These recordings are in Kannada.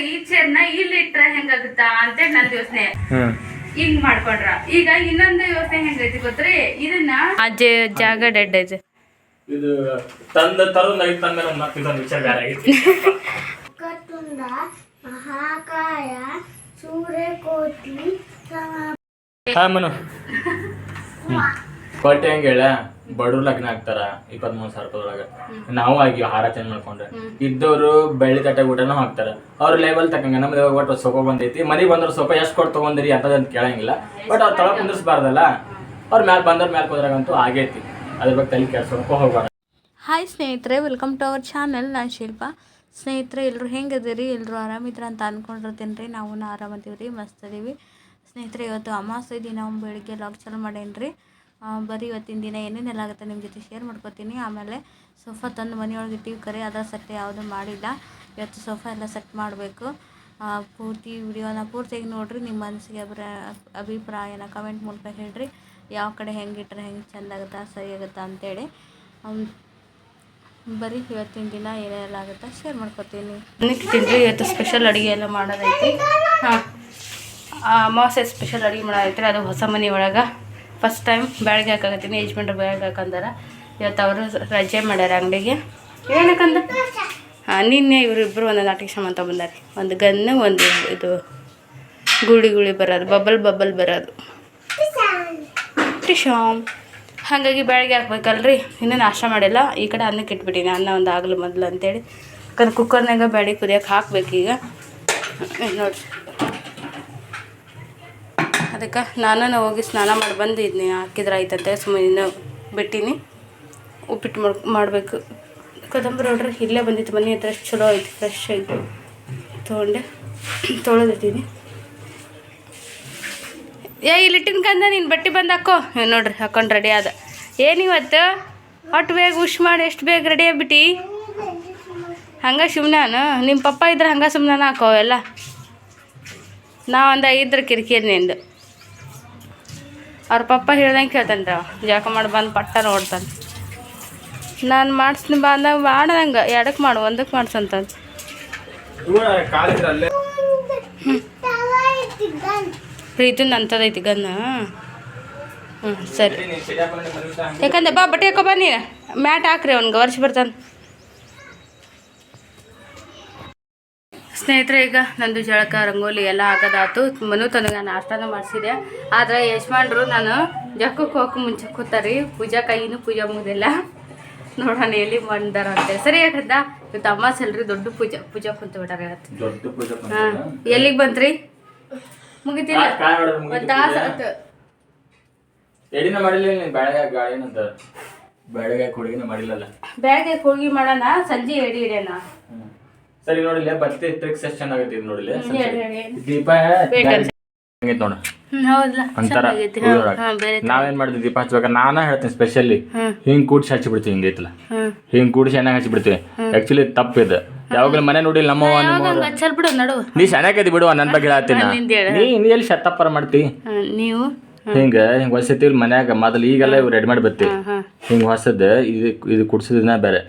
ಈ ಚೇರ್ನ ಇಲ್ಲಿ ಇಟ್ರೆ ಹೆಂಗಾಗುತ್ತಾ ಅಂತ ನನ್ ಯೋಚನೆ. ಹ್ಮ್. ಹಿಂಗ್ ಮಾಡ್ಕೊಂಡ್ರ. ಈಗ ಇನ್ನೊಂದು ಯೋಚನೆ ಹೆಂಗೈತಿ ಗೊತ್ತ್ರಿ? ಇದನ್ನ ಜಾಗ ಡೆಡ್ ಐತೆ. ಇದು ತಂದ ತರೋದ್ ಐತ್ ತಂದ ಇದೊಂದು ವಿಚಾರ ಬೇರೆ ಐತಿ. ಕತ್ತುಂದ ಮಹಾಕಾಯ ಸೂರ್ಯಕೋಟಿ ಕೋಟಿ ಹಾ ಮನು. ಕೊಟ್ಟೆ ಹೆಂಗ ಹೇಳ ಬಡವ್ರ ಲಗ್ನ ಆಗ್ತಾರ? ಇಪ್ಪತ್ತ್ ಮೂರ್ ಸಾವಿರ ರೂಪಾಯಿ ನಾವು ಆಗಿ ಹಾರ ಚೇಂಜ್ ಮಾಡ್ಕೊಂಡ್ರೆ. ಇದ್ದವರು ಬೆಳ್ಳಿ ತಟ್ಟೆ ಊಟನೂ ಹಾಕ್ತಾರ. ಅವ್ರ ಲೆವೆಲ್ ತಕ್ಕಂಗ ನಮ್ದು ಒಟ್ಟು ಸೊಪ ಬಂದೈತಿ. ಮನೆಗೆ ಬಂದ್ರ ಸೊಪ ಎಷ್ಟು ಕೊಟ್ಟು ತಗೊಂಡಿರಿ ಕೇಳಂಗಿಲ್ಲ. ಬಟ್ ಅವ್ರು ತಳ ಕುಂದಿರ್ಸ್ಬಾರ್ದಲ್ಲ. ಅವ್ರ ಮ್ಯಾಲ ಬಂದ್ರ ಮ್ಯಾಲ ಕುದ್ರಾಗಂತೂ ಆಗೈತಿ. ಅದ್ರ ಬಗ್ಗೆ ತಲೆ ಕೆಡ್ಸೋಕೆ ಹೋಗ್ಬಾರ್ದು ಹಾಯ್ ಸ್ನೇಹಿತರೆ ವೆಲ್ಕಮ್ ಟು ಅವರ್ ಚಾನಲ್ ನಾನು ಶಿಲ್ಪ. ಸ್ನೇಹಿತರೆ ಎಲ್ಲರೂ ಹೆಂಗದಿರಿ ಎಲ್ಲರೂ ಆರಾಮಿದ್ರ ಅಂತ ಅಂದ್ಕೊಂಡಿರ್ತೀನಿ ರೀ ನಾವು ಆರಾಮದೀವಿ ರೀ ಮಸ್ತ್ ಅದೀವಿ ಸ್ನೇಹಿತರೆ ಇವತ್ತು ಅಮಾವಾಸ್ಯೆ ದಿನ ಬೆಳಿಗ್ಗೆ ಲಾಕ್ ಚಾಲು ಮಾಡೇನ್ರಿ. ರೀ ಬರೀ ಇವತ್ತಿನ ದಿನ ಏನೇನೆಲ್ಲ ಆಗುತ್ತೆ ನಿಮ್ಮ ಜೊತೆ ಶೇರ್ ಮಾಡ್ಕೊತೀನಿ. ಆಮೇಲೆ ಸೋಫಾ ತಂದು ಮನೆಯೊಳಗೆ ಇಟ್ಟಿವಿ. ಕರೆ ಅದರ ಸೆಟ್ ಯಾವುದೂ ಮಾಡಿಲ್ಲ. ಇವತ್ತು ಸೋಫಾ ಎಲ್ಲ ಸೆಟ್ ಮಾಡಬೇಕು. ಪೂರ್ತಿ ವಿಡಿಯೋನ ಪೂರ್ತಿಯಾಗಿ ನೋಡಿರಿ. ನಿಮ್ಮ ಮನಸ್ಸಿಗೆ ಅಭಿಪ್ರ ಅಭಿಪ್ರಾಯನ ಕಮೆಂಟ್ ಮೂಲಕ ಹೇಳ್ರಿ. ಯಾವ ಕಡೆ ಹೆಂಗೆ ಇಟ್ಟರೆ ಹೆಂಗೆ ಚೆಂದ ಆಗುತ್ತಾ, ಸರಿ ಆಗುತ್ತಾ ಅಂತೇಳಿ. ಬರೀ ಇವತ್ತಿನ ದಿನ ಏನೆಲ್ಲ ಆಗುತ್ತೆ ಶೇರ್ ಮಾಡ್ಕೊತೀನಿ. ತಿಂದ್ರಿ ಇವತ್ತು ಸ್ಪೆಷಲ್ ಅಡುಗೆ ಎಲ್ಲ ಮಾಡೋದೈತಿ. ಹಾಂ ಅಮಾವಾಸ್ಯೆ ಸ್ಪೆಷಲ್ ಅಡುಗೆ ಮಾಡೋದೈತಿ ಅದು ಹೊಸ ಮನೆ ಒಳಗೆ. ಫಸ್ಟ್ ಟೈಮ್ ಬೆಳಗ್ಗೆ ಹಾಕಾಕತ್ತೀನಿ, ಯಜಮಾನ್ರು ಬೆಳಗ್ಗೆ ಹಾಕಂದಾರ. ಇವತ್ತು ಅವರು ರಜೆ ಮಾಡ್ಯಾರ ಅಂಗಡಿಗೆ. ಏನಕ್ಕಂದ್ರೆ, ಹಾಂ, ನಿನ್ನೆ ಇವರಿಬ್ಬರು ಒಂದೊಂದು ಆಟಿಕೆ ಸಾಮಾನು ತೊಗೊಂಬಂದಾರೆ. ಒಂದು ಗನ್ನ, ಒಂದು ಇದು ಗುಳಿ ಗುಳಿ ಬರೋದು, ಬಬಲ್ ಬಬಲ್ ಬರೋದು. ಟಿಶಾಮ್. ಹಾಗಾಗಿ ಬೆಳಗ್ಗೆ ಹಾಕ್ಬೇಕಲ್ರಿ, ಇನ್ನೂ ನಾಷ್ಟ ಮಾಡಿಲ್ಲ. ಈ ಕಡೆ ಅನ್ನಕ್ಕೆ ಇಟ್ಬಿಟ್ಟಿನಿ, ಅನ್ನ ಒಂದು ಆಗಲು ಮೊದಲು ಅಂತೇಳಿ. ಯಾಕಂದ್ರೆ ಕುಕ್ಕರ್ನಾಗ ಬೇಳೆ ಕುದಿಯೋಕೆ ಈಗ ನೋಡಿರಿ. ಅದಕ್ಕೆ ನಾನು ಹೋಗಿ ಸ್ನಾನ ಮಾಡಿ ಬಂದಿದ್ನಿ. ಹಾಕಿದ್ರೆ ಆಯ್ತಂತೆ ಸುಮ್ಮನೆ ಬಿಟ್ಟಿನಿ. ಉಪ್ಪಿಟ್ಟು ಮಾಡಿ, ಮಾಡಬೇಕು. ಕೊತ್ತಂಬರಿ ನೋಡ್ರಿ, ಇಲ್ಲೇ ಬಂದಿತ್ತು. ಮನೆ ಹತ್ರ ಚಲೋ ಐತಿ ಫ್ರೆಶ್ ಆಯಿತು ತೊಗೊಂಡೆ ತೊಳೆದಿದ್ದೀನಿ ಏ ಇಲ್ಲಿಟ್ಟಿನ ಕಂದ ನೀನು, ಬಟ್ಟೆ ಬಂದು ಹಾಕೋ. ನೋಡ್ರಿ, ಹಾಕೊಂಡು ರೆಡಿ ಆದ. ಏನಿವತ್ತು ಒಟ್ಟು ಬೇಗ ಉಶ್ ಮಾಡಿ ಎಷ್ಟು ಬೇಗ ರೆಡಿ ಆಗ್ಬಿಟ್ಟು? ಹಂಗೆ ಸುಮ್ಮನೆ ನಿಮ್ಮ ಪಪ್ಪ ಇದ್ರೆ ಹಂಗೆ ಸುಮ್ಮನೆ ಹಾಕೋ ಎಲ್ಲ? ನಾ ಒಂದು ಐದರ ಕಿರಿಕಿರಿ ನಿಂದು. ಅವ್ರ ಪಪ್ಪ ಹೇಳ್ದಂಗೆ ಕೇಳ್ತಾನೆ ಜಾಕ ಮಾಡಿ ಬಂದು ಪಟ್ಟ ನೋಡ್ತಾನೆ. ನಾನು ಮಾಡಿಸ್ತೀನಿ ಬಾ ಅಂದಾಗ ಮಾಡ್ದಂಗೆ ಎರಡಕ್ಕೆ ಮಾಡು ಒಂದಕ್ಕೆ ಮಾಡ್ಸಂತ ಪ್ರೀತಿ ಅಂಥದೈತಿ ಗನ್ನ ಹ್ಞೂ ಸರಿ. ಯಾಕಂದ್ರೆ ಬಾ ಬಟ್ಟೆ ಹಾಕೋ ಬನ್ನಿ ನೀನು. ಮ್ಯಾಟ್ ಹಾಕ್ರಿ ಅವ್ನಿಗೆ ವರ್ಷ ಬರ್ತಾನೆ. ಸ್ನೇಹಿತರೆ ಈಗ ನಂದು ಜಳಕ ರಂಗೋಲಿ ಎಲ್ಲ ಆಗದಾತು. ಮನು ತನಗೆ ನಾನು ನಾಷ್ಟಾನ ಮಾಡಿಸಿದೆ. ಆದರೆ ಯಜಮಾನ್ರು ನಾನು ಜಕ್ಕಕ್ಕೆ ಹೋಗಕ್ಕೆ ಮುಂಚೆ ಕೂತಾರಿ. ಪೂಜಾ ಕೈನು ಪೂಜೆ ಮುಗಿದಿಲ್ಲ. ನೋಡೋಣ ಎಲ್ಲಿ ಬಂದಾರ ಅಂತ ಸರಿ ಯಾಕಂದ ಇವತ್ತು ಅಮ್ಮ ಸಲ್ರಿ ದೊಡ್ಡ ಪೂಜೆ. ಪೂಜಾ ಕುಂತು ಬಿಟ್ಟಾರ ಇವತ್ತು. ಹಾಂ. ಎಲ್ಲಿಗೆ ಬಂತ್ರಿ? ಮುಗಿತಿಲ್ಲ. ಒಂದು ತಾಸು ಎಡಿನ ಮಾಡಿಲ್ಲ ಬೆಳಗ್ಗೆ ಗಾಳಿನಂತ ಬೆಳಗ್ಗೆ ಹುಡುಗಿನ ಮಾಡಿಲ್ಲಲ್ಲ. ಬೆಳಗ್ಗೆ ಹೋಗಿ ಮಾಡೋಣ ಸಂಜೆ ಎಡಿ ಹ್ಮ್. ಸರಿ ನೋಡಿಲ್ಲ ಬರ್ತಿ ಟ್ರಿಕ್ ಸೆಷನ್ ಚೆನ್ನಾಗೈತಿ ಇದು ನೋಡಿಲ್ಲ. ದೀಪ ಹಂಗೈತ್ ನೋಡು. ನಾವೇನ್ ಮಾಡಿದ್ವಿ ದೀಪ ಹಚ್ಬೇಕ? ನಾನ ಹೇಳ್ತೀನಿ ಸ್ಪೆಷಲಿ. ಹಿಂಗ್ ಕೂಡಿಸಿ ಹಚ್ಚಿಬಿಡ್ತೀವಿ ಹಿಂಗ ಹಿಂಗೈತಲ್ಲ. ಹಿಂಗ್ ಕೂಡಿಸಿ ಎಣ್ಣೆ ಹಚ್ಚಿಬಿಡ್ತೀವಿ ಆಕ್ಚುಲಿ ಇದು. ಯಾವಾಗಲೂ ಮನೆ ನೋಡಿಲ್ಲ ನಮ್ಮವ್ವ ನಡು. ನೀ ಚೆನ್ನಾಗೈತಿ ಬಿಡುವ ನನ್ನ ಬಗ್ಗೆ ಹೇಳ್ತೀನಿ. ನೀ ನೀ ಎಲ್ಲಿ ಶತ್ತಪ್ಪರ ಮಾಡ್ತಿ? ನೀವು? ಹಿಂಗ ಹಿಂಗ ಹೊಸತಿ ಮನ್ಯಾಗ ಮೊದಲು ಈಗೆಲ್ಲ ರೆಡಿ ಬತ್ತಿ ಬರ್ತೀವಿ ಹಿಂಗ್ ಹೊಸದ ಇದು ಇದು ಕುಡ್ಸಿದ್ನ ಬೇರೆ.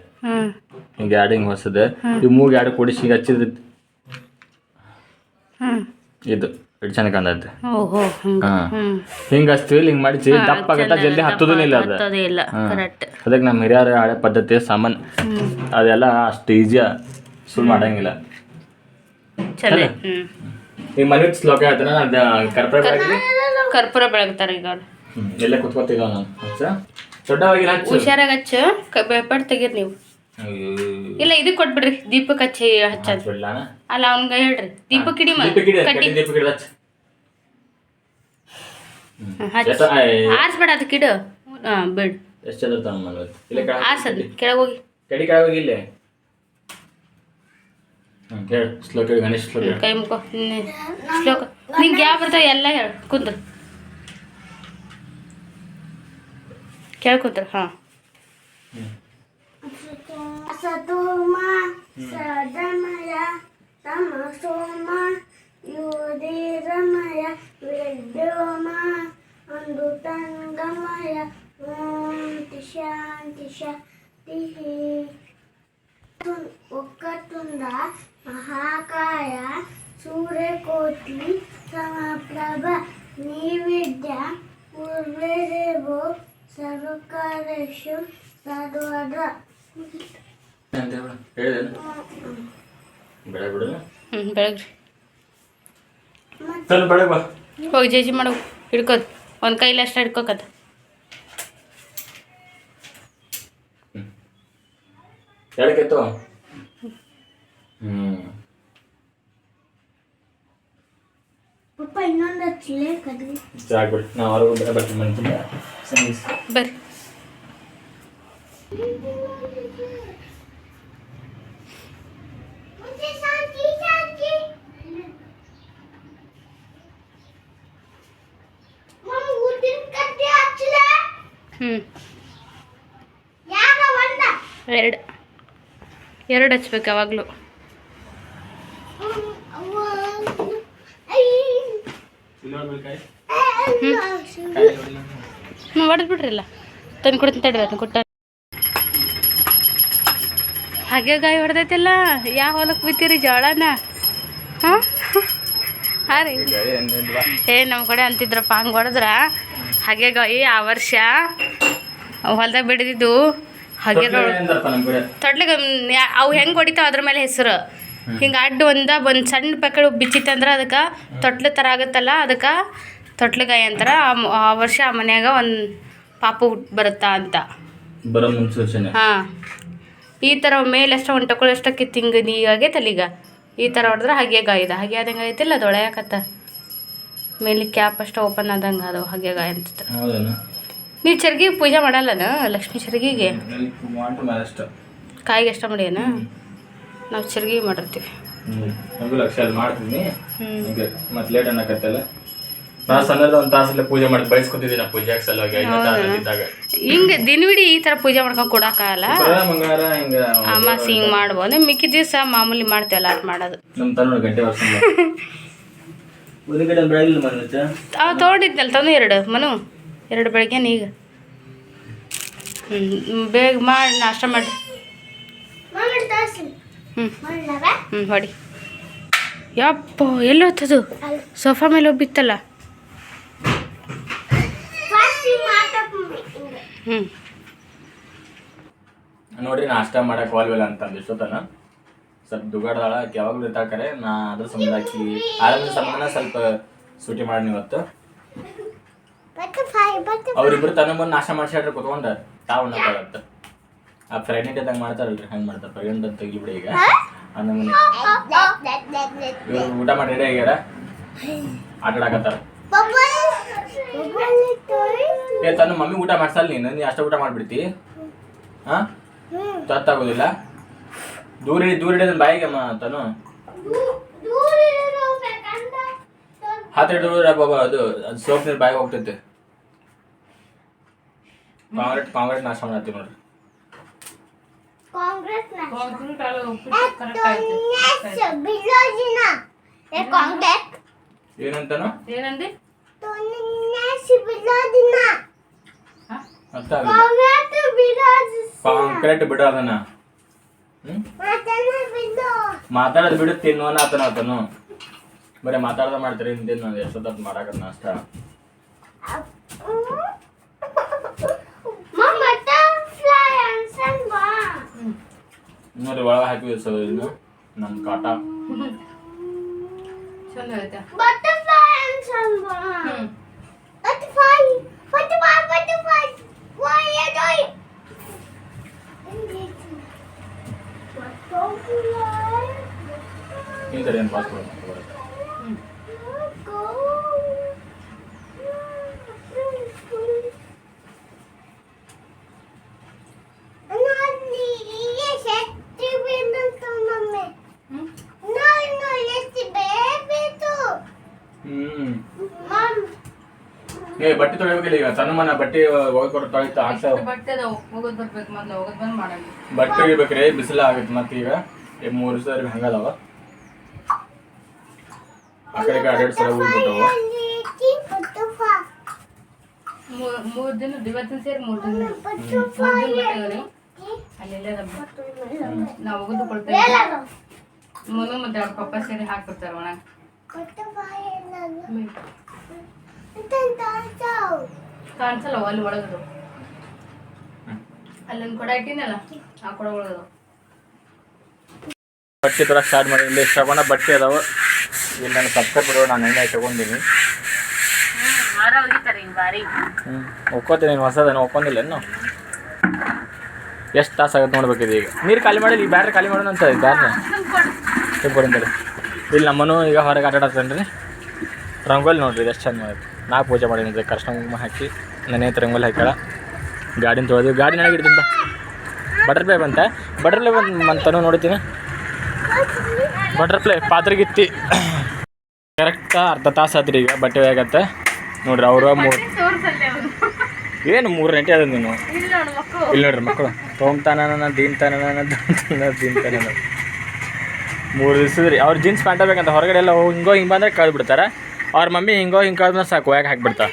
ಹಿಂಗ ಎರಡು ಹಿಂಗ್ ಹೊಸದ ಈ ಮೂಗ್ ಎರಡು ಕೊಡಿಸಿ ಹಿಂಗೆ ಹಚ್ಚಿದ ಇದು ಎಷ್ಟು ಚೆನ್ನಾಗಿ ಕಾಣತ್ತೆ ಓಹೋ ಹಿಂಗೆ. ಹಚ್ತೀವಿ ಹಿಂಗ್ ಮಾಡಿಸಿ ದಪ್ಪ ಆಗತ್ತ ಜಲ್ದಿ ಹತ್ತುದಿಲ್ಲ ಅದು. ಇಲ್ಲ ಕರೆಕ್ಟ್ ಅದಕ್ಕೆ ನಮ್ಮ ಹಿರಿಯರ ಹಳೆ ಪದ್ಧತಿ ಸಾಮಾನ್ ಅದೆಲ್ಲ ಅಷ್ಟು ಈಜಿಯ ಸುಲ್ ಮಾಡಂಗಿಲ್ಲ. ಚಲೋ. ಈ ಮನೆ ಶ್ಲೋಕ ಹೇಳ್ತಾನೆ ಕರ್ಪೂರ ಬೆಳಗ್ಲಿ ಕರ್ಪೂರ ಬೆಳಗ್ತಾರೆ ಈಗ ಅವ್ರು. ಎಲ್ಲ ಕುತ್ಕೋತೀವಿ ನಾನು. ಹುಷಾರಾಗಿ ಹಚ್ಚು. ಬೇಪಾಡ್ ತೆಗೀರಿ ನೀವು. ಇಲ್ಲ ಇದಕ್ಕೆ ಕೊಟ್ಬಿಡ್ರಿ. ದೀಪಕ್ ಹಚ್ಚಿ ಹಚ್ಚಿ ಅಲ್ಲ ಅವ್ನ್ಗ ಹೇಳ್ರಿ. ದೀಪಕ್ ಇಡಿ ಆಯ್, ಆರ್ಸ್ಬೇಡ ಅದಕ್ಕೆ ಇಡು. ಹಾಂ ಬಿಡ್. ಆರ್ಸದ್. ಕೆಳಗೆ ಹೋಗಿ. ಕಡಿ ಕೆಳಗ್ ಹೋಗಿ ಇಲ್ಲೇ. ಕೈ ಮುಖ ಶ್ಲೋಕ ನಿಂಗೆ ಯಾವ ಬರ್ತಾವ ಎಲ್ಲ ಹೇಳು. ಕುಂದ್ರು. ಕೇಳ ಕುಂತ್ರ ಹಾಂ. సోమ సదమయ సమసోమ యూదిరమయ విడ్డోమ అమృతంగమయ ఓంటి శాంతి శక్తి ఒక్కతుంద మహాకాయ సూర్యకోటి సమప్రభ నీ విద్య పూర్వేదేవో సర్వకారేషు సర్వద ಅಂತ ಹೇಳಿದೆ ಬೆಳೆ ಬಿಡು ಹ್ಞೂ ಬೆಳಗ್ರಿ. ಬೆಳಗ್ಗೆ ಬಾ. ಹೋಗಿ ಜೇಜಿ ಮಾಡವು ಹಿಡ್ಕೋದು ಒಂದು ಕೈಲಿ ಅಷ್ಟು ಹಿಡ್ಕೋಕದ ಎಡಕ್ಕೆತ್ತು ಹ್ಞೂ ಪಪ್ಪ ಇನ್ನೊಂದು ಹಚ್ಚಲೇ ಕದ್ವಿ ಸಾಕ್ಬಿಡಿ ನಾವು ಹೊರಗೆ ಬರ್ತೀನಿ ಬರ್ರಿ. ಹ್ಞೂ ಎರಡು. ಎರಡು ಹಚ್ಬೇಕು ಯಾವಾಗಲೂ. ಹ್ಞೂ ಹೊಡೆದು ಬಿಡ್ರಿಲ್ಲ ತಂದು ಕೊಡ್ತೀನಿ ತಡ್ರಿ ಅದನ್ನು ಕೊಟ್ಟ ಹಾಗೆ ಗಾಯ ಹೊಡೆದೈತಿಲ್ಲ? ಯಾವ ಹೊಲಕ್ಕೆ ಬಿತ್ತೀರಿ ಜೋಳನ? ಹಾಂ? ಹಾಂ ರೀ. ಏ ನಮ್ಮ ಕಡೆ ಅಂತಿದ್ರಪ್ಪ ಹಂಗೆ ಹೊಡೆದ್ರ? ಹಾಗೆ ಗಾಯಿ ಆ ವರ್ಷ ಹೊಲ್ದಾಗ ಬಿಡಿದಿದ್ದು ಹಾಗೆ ತೊಡ್ಲಿಗೆ ಅವು ಹೆಂಗೆ ಹೊಡಿತಾವ ಅದ್ರ ಮೇಲೆ ಹೆಸರು? ಹಿಂಗೆ ಅಡ್ಡ ಒಂದ ಒಂದು ಸಣ್ಣ ಪಕ್ಕಳು ಬಿಚ್ಚಿತ್ತಂದ್ರೆ ಅದಕ್ಕೆ ತೊಟ್ಲು ಥರ ಆಗುತ್ತಲ್ಲ ಅದಕ್ಕೆ ತೊಟ್ಲುಗಾಯಿ ಅಂತಾರೆ. ಆ ವರ್ಷ ಆ ಮನ್ಯಾಗ ಒಂದು ಪಾಪು ಬರುತ್ತಾ ಅಂತ. ಬರೋ ಮುನ್ಸೂಚನೆ. ಹಾಂ. ಈ ಥರ ಮೇಲೆ ಎಷ್ಟೋ ಒಂದು ಟೊಕೊಳು ಎಷ್ಟಕ್ಕೆ ತಿಂಗ ನೀ ಆಗೈತಲ್ಲ ಈಗ ಈ ಥರ ಹೊಡೆದ್ರೆ ಹಾಗೆ ಗಾಯ್ದ. ಹಾಗೆ ಆದಂಗೆ ಆಗೈತಿಲ್ಲ ಅದು ಒಳೆಯಾಕತ್ತ ಮೇಲೆ ಕ್ಯಾಪ್ ಅಷ್ಟು ಓಪನ್ ಆದಂಗೆ ಅದು ಹಾಗೆ ಗಾಯ ಅಂತಿದ್ರು ನೀ ನೀವು ಚರ್ಗಿ ಪೂಜೆ ಮಾಡಲ್ಲನ ಲಕ್ಷ್ಮೀ ಚರ್ಗಿಗೆ? ಕಾಯಿಗೆ ಅಷ್ಟ ಮಾಡ್ಯಾನ? ನಾವು ಚರ್ಗಿ ಮಾಡಿರ್ತೀವಿ. ಹ್ಞೂ ನಮಗೂ ಲಕ್ಷ ಅಲ್ಲಿ ಮಾಡ್ತೀನಿ. ನಾ ಸಣ್ಣದ ಒಂದು ತಾಸಲ್ಲೇ ಪೂಜೆ ಮಾಡಿ ಬಯಸ್ಕೊತಿದ್ದೀನಿ ನಾ ಪೂಜೆ ಸಲುವಾಗಿ ಐದನೇ ತಾಸು ಇದ್ದಾಗ. ಹಿಂಗೆ ದಿನವಿಡೀ ಈ ತರ ಪೂಜೆ ಮಾಡ್ಕೊಂಡು ಕೊಡೋಕ್ಕಾಗಲ್ಲ? ಶುಕ್ರವಾರ ಮಂಗಳವಾರ ಹಿಂಗ ಅಮಾಸಿ ಹಿಂಗೆ ಮಾಡ್ಬೋದು. ಮಿಕ್ಕಿದ ದಿವಸ ಮಾಮೂಲಿ ಮಾಡ್ತೇವಲ್ಲ ಅಟ್ ಮಾಡೋದು. ನಮ್ಮ ತನ್ನ ಗಂಟೆ ವರ್ಷ ಬೆಳಗಿಲ್ಲ ಅವ ತೊಗೊಂಡಿದ್ನಲ್ಲ ತಂದು ಎರಡು ಮನು? ಎರಡು ಬೆಳಿಗ್ಗೆ ಈಗ. ಹ್ಞೂ ಬೇಗ ಮಾಡಿ ನಾಷ್ಟ ಮಾಡಿ. ಹ್ಞೂ ಹ್ಞೂ ಹೊಡಿ. ಯಪ್ಪ ಎಲ್ಲಿ ಹೋಗ್ತದು ಅಲ್ಲಿ. ಸೋಫಾ ಮೇಲೆ ಹೋಗ್ಬಿತ್ತಲ್ಲ ಫಸ್ಟ್ ಮಾತಾಡ್ ಹಿಂಗೆ ಹ್ಞೂ ನೋಡ್ರಿ ನಾಷ್ಟ ಮಾಡಕ್ ಹೋಲ್ವಿಲ್ಲ ಅಂತಂದು ಇಷ್ಟೊತ್ತನ ಸ್ವಲ್ಪ ದುಗಾಡ್ದಾಳ ಯಾವಾಗ್ಲೂ ಇರ್ತಾಕರೆ ನಾ ಅದ್ರ ಸಂಬಂಧ ಹಾಕಿ ಆರಾಮ ಸಂಬಂಧ ಸ್ವಲ್ಪ ಸೂಟಿ ಮಾಡಿ ಇವತ್ತು. ಅವ್ರಿಬ್ರು ತನ್ನ ಬಂದು ನಾಷ್ಟ ಮಾಡ್ಸಾಡ್ರಿ ಕುತ್ಕೊಂಡ. ತಾವ್ ಉಣ್ಣಕ್ಕಾಗತ್ತ ಆ ಪ್ರೆಗ್ನೆಂಟ್ ಇದ್ದಂಗ ಮಾಡ್ತಾರಲ್ರಿ ಹಂಗೆ ಮಾಡ್ತಾರೆ. ಪ್ರೆಗ್ನೆಂಟ್ ಅಂತ ತೆಗಿಬಿಡಿ ಈಗ. ಇವ್ರು ಊಟ ಮಾಡಿ ರೆಡಿ ಆಗ್ಯಾರ ಆಟ ಆಡಕತ್ತಾರ ಏ ತನ್ನ ಮಮ್ಮಿ ಊಟ ಮಾಡ್ಸಲ್ಲ ನೀನು? ನೀನು ಅಷ್ಟೇ ಊಟ ಮಾಡ್ಬಿಡ್ತಿ? ಹಾ? ತತ್ತಾಗೋದಿಲ್ಲ? ದೂರ ಹಿಡಿ ದೂರ ಇಡಿದ್ರೆ ಬಾಯಿಗೆ ಅಮ್ಮ ತನು. ಹತ್ತಿರ ದೂರ ಬಾಬಾ ಅದು ಅದು ಸೋಪ್ ನೀರು ಬಾಯಿಗೆ ಹೋಗ್ತೈತೆ. ಕಾಂಗ್ರೆಟ್ ಕಾಂಗ್ರೆಟ್ ನಾಶ ಮಾಡತ್ತೀವಿ ನೋಡ್ರಿ. ಕಾಂಗ್ರೆಸ್ ಕಾಂಗ್ರೆಸ್ ಏನಂತಾನು? ಏನಂದಿ? ಕಾಂಕ್ರೀಟ್ ಬಿಡು ಅದನ್ನ ಹ್ಮ್ ಮಾತನ್ನ ಬಿಲೋ ಮಾತಾಡೋದು ಬಿಡು ತಿನ್ನುವನ ಆತನ ಆತನು ಬರೀ ಮಾತಾಡ್ದ ಮಾಡ್ತಾರೆ ಹಿಂದಿನ ಎಷ್ಟೊತ್ತ ಮಾಡಾಕತ್ ನಾಷ್ಟ ಮಮ್ಮ ಬಟರ್ಫ್ಲೈ ಅನ್ಸನ್ ಬಾ ನೋಡ್ರಿ ಒಳಗೆ ಹಾಕಿ ಸೊ ಇನ್ನು ನಮ್ಮ ಕಾಟ ಚಂದ ಐತೆ ಬಟರ್ಫ್ಲೈ ಅನ್ಸನ್ ಬಾ ಹ್ಞೂ butterfly butterfly butterfly why are you doing Butterfly. ಈ ಥರ ಏನು ಪಾಸ್ಪೋರ್ಟ್ Go. ಅಲ್ಲಿ ಎಷ್ಟು ಬೇಕಂತ ಮಮ್ಮಿ ಹ್ಞೂ ನಾನು ಎಷ್ಟು ಬೇಕಿತ್ತು ಹ್ಮ್ ಮಮ್ ಏ ಬಟ್ಟೆ ತೊಳಿಬೇಕಿಲ್ಲ ಈಗ. ಸಣ್ಣ ಮನ ಬಟ್ಟೆ ಹೋಗಿ ಕೊಟ್ಟು ತೊಳಿತಾ ಆಗ್ತಾವ ಬಟ್ಟೆ ಅದಾವು. ಹೋಗೋದು ಬರ್ಬೇಕು ಮೊದಲು. ಹೋಗೋದು ಬಂದು ಮಾಡಂಗಿ ಬಟ್ಟೆ ಒಗಿಬೇಕ್ರಿ. ಬಿಸಿಲು ಆಗೈತೆ ಮತ್ತೆ ಈಗ. ಈ ಮೂರು ಸರಿ ಹಂಗದಾವ ಆ ಕಡೆ ಈ ಕಡೆ ಎರಡೆರಡು ಸಲ ಹೋಗ್ಬಿಟ್ಟವು ಮೂರು ದಿನ ಇವತ್ತಿನ ಸೇರಿ ಮೂರು ದಿನ. ಮೂರು ದಿನ ಬಟ್ಟೆ ಅಲ್ಲೆಲ್ಲ ನಾವು ಹೋಗೋದು ಕೊಡ್ತೇವೆ. ಮೊದಲು ಮತ್ತೆ ಅವ್ರ ಪಪ್ಪ ಸೇರಿ ಹಾಕ್ಬಿಡ್ತಾರೆ ಒಣ. ಕಾಣಿಸಲ್ಲ ಅಲ್ಲಿ ಒಳಗದು. ಅಲ್ಲೊಂದು ಕೊಡ ಇಟ್ಟಿನಲ್ಲ ಆ ಕೊಡ ಒಳಗದು. ಬಟ್ಟೆ ತರ ಸ್ಟಾರ್ಟ್ ಮಾಡಿ ಇಲ್ಲಿ ಶ್ರವಣ ಬಟ್ಟೆ ಅದಾವ. ಇಲ್ಲಿ ನಾನು ಸಬ್ಸ್ಕ್ರೈಬ್ ಬಿಡೋ ನಾನು ಎಣ್ಣೆ ತಗೊಂಡಿನಿ. ಒಕ್ಕೋತೀನಿ ನೀನು ಹೊಸದೇನು ಒಕ್ಕೊಂಡಿಲ್ಲ ಏನು ಎಷ್ಟು ತಾಸು ಆಗುತ್ತೆ ನೋಡ್ಬೇಕಿದೆ ಈಗ. ನೀರು ಖಾಲಿ ಮಾಡಿ ಈ ಬ್ಯಾಟ್ರಿ ಖಾಲಿ ಮಾಡೋಣ ಅಂತ ಬ್ಯಾಟ್ರಿ ಇಲ್ಲಿ ನಮ್ಮನು ಈಗ ಹೊರಗೆ ಆಟಾಡತ್ತೇನ್ರಿ ಆಡ್ತಾನೆ ರೀ. ರಂಗೋಲಿ ನೋಡ್ರಿ ಎಷ್ಟು ಚಂದ ಮಾಡಿ ನಾ ಪೂಜೆ ಮಾಡಿದ್ದೆ ಕೃಷ್ಣ ಕುಂಕುಮ ಹಾಕಿ ನನ್ನ ಹತ್ರ ರಂಗೋಲಿ ಹಾಕ್ಯಾಳ ಗಾಡಿನ ತೊಳೆದು ಗಾಡಿ ನನಗೆ ಹಿಡ್ತೀನಿ ಬಾ. ಬಟರ್ಫ್ಲೈ ಬಂತ. ಬಟರ್ಫ್ಲೈ ಬಂದು ಮಂತನೂ ನೋಡ್ತೀನಿ. ಬಟರ್ಫ್ಲೈ ಪಾತ್ರೆಗಿತ್ತಿ ಕರೆಕ್ಟ್ ಅರ್ಧ ತಾಸು ಆತ್ರಿ ಈಗ ಬಟ್ಟೆ ಆಗತ್ತೆ ನೋಡ್ರಿ ಅವರು ಮೂರು ಏನು ಮೂರು ಗಂಟೆ ಅದ ನೀನು? ಇಲ್ಲ ನೋಡ್ರಿ ಮಕ್ಕಳು ತೊಗೊಂತಾನ ದೀನ್ತಾನ ದೀನ್ತಾನ ಮೂರು ದಿವಸದ ರೀ. ಅವ್ರು ಜೀನ್ಸ್ ಪ್ಯಾಂಟ್ ಬೇಕಂತ ಹೊರಗಡೆ ಎಲ್ಲ ಹೋಗಿ ಹಿಂಗೋ ಹಿಂಗೆ ಬಂದರೆ ಕಳ್ದು ಬಿಡ್ತಾರೆ. ಅವ್ರ ಮಮ್ಮಿ ಹಿಂಗೋ ಹಿಂಗೆ ಸಾಕು ಯಾಕೆ ಹಾಕ್ಬಿಡ್ತಾ.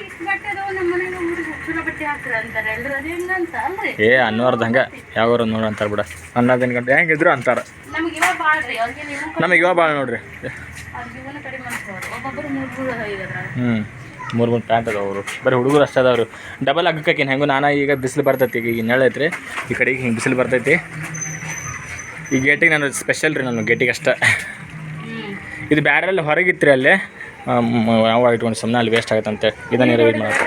ಏ ಅನ್ನೋರ್ದು ಹಂಗೆ. ನೋಡ್ರಿ ನೋಡು ಅಂತಾರೆ ಬಿಡ. ಅನ್ನೋದಿನ ಗಂಟೆ ಹೆಂಗಿದ್ರು ಅಂತಾರೆ. ನಮಗೆ ಇವಾಗ ಭಾಳ ನೋಡ್ರಿ. ಹ್ಞೂ ಮೂರು ಮೂರು ಪ್ಯಾಂಟ್ ಅದಾವ ಅವರು. ಬರೀ ಹುಡುಗರು ಅಷ್ಟೇ ಅದಾವ್ರು. ಡಬಲ್ ಹಗ್ಗಕ್ಕೇನು ಹೆಂಗೋ ನಾನು ಈಗ ಬಿಸಿಲು ಬರ್ತೈತಿ ಈಗ ನೆಳ ಐತ್ರಿ. ಈ ಕಡೆಗೆ ಹಿಂಗೆ ಬಿಸಿಲು ಬರ್ತೈತಿ. ಈ ಗೇಟಿಗೆ ನಾನು ಸ್ಪೆಷಲ್ ರೀ ನಾನು ಗೇಟಿಗೆ ಅಷ್ಟೇ. ಇದು ಇದು ಹೊರಗಿತ್ತು ರೀ ಅಲ್ಲೇ. ಯಾವ ಇಟ್ಕೊಂಡು ಸುಮ್ಮನೆ ಅಲ್ಲಿ ವೇಸ್ಟ್ ಆಗುತ್ತಂತೆ. ಇದನ್ನ ಯೂಸ್ ಮಾಡೋದು.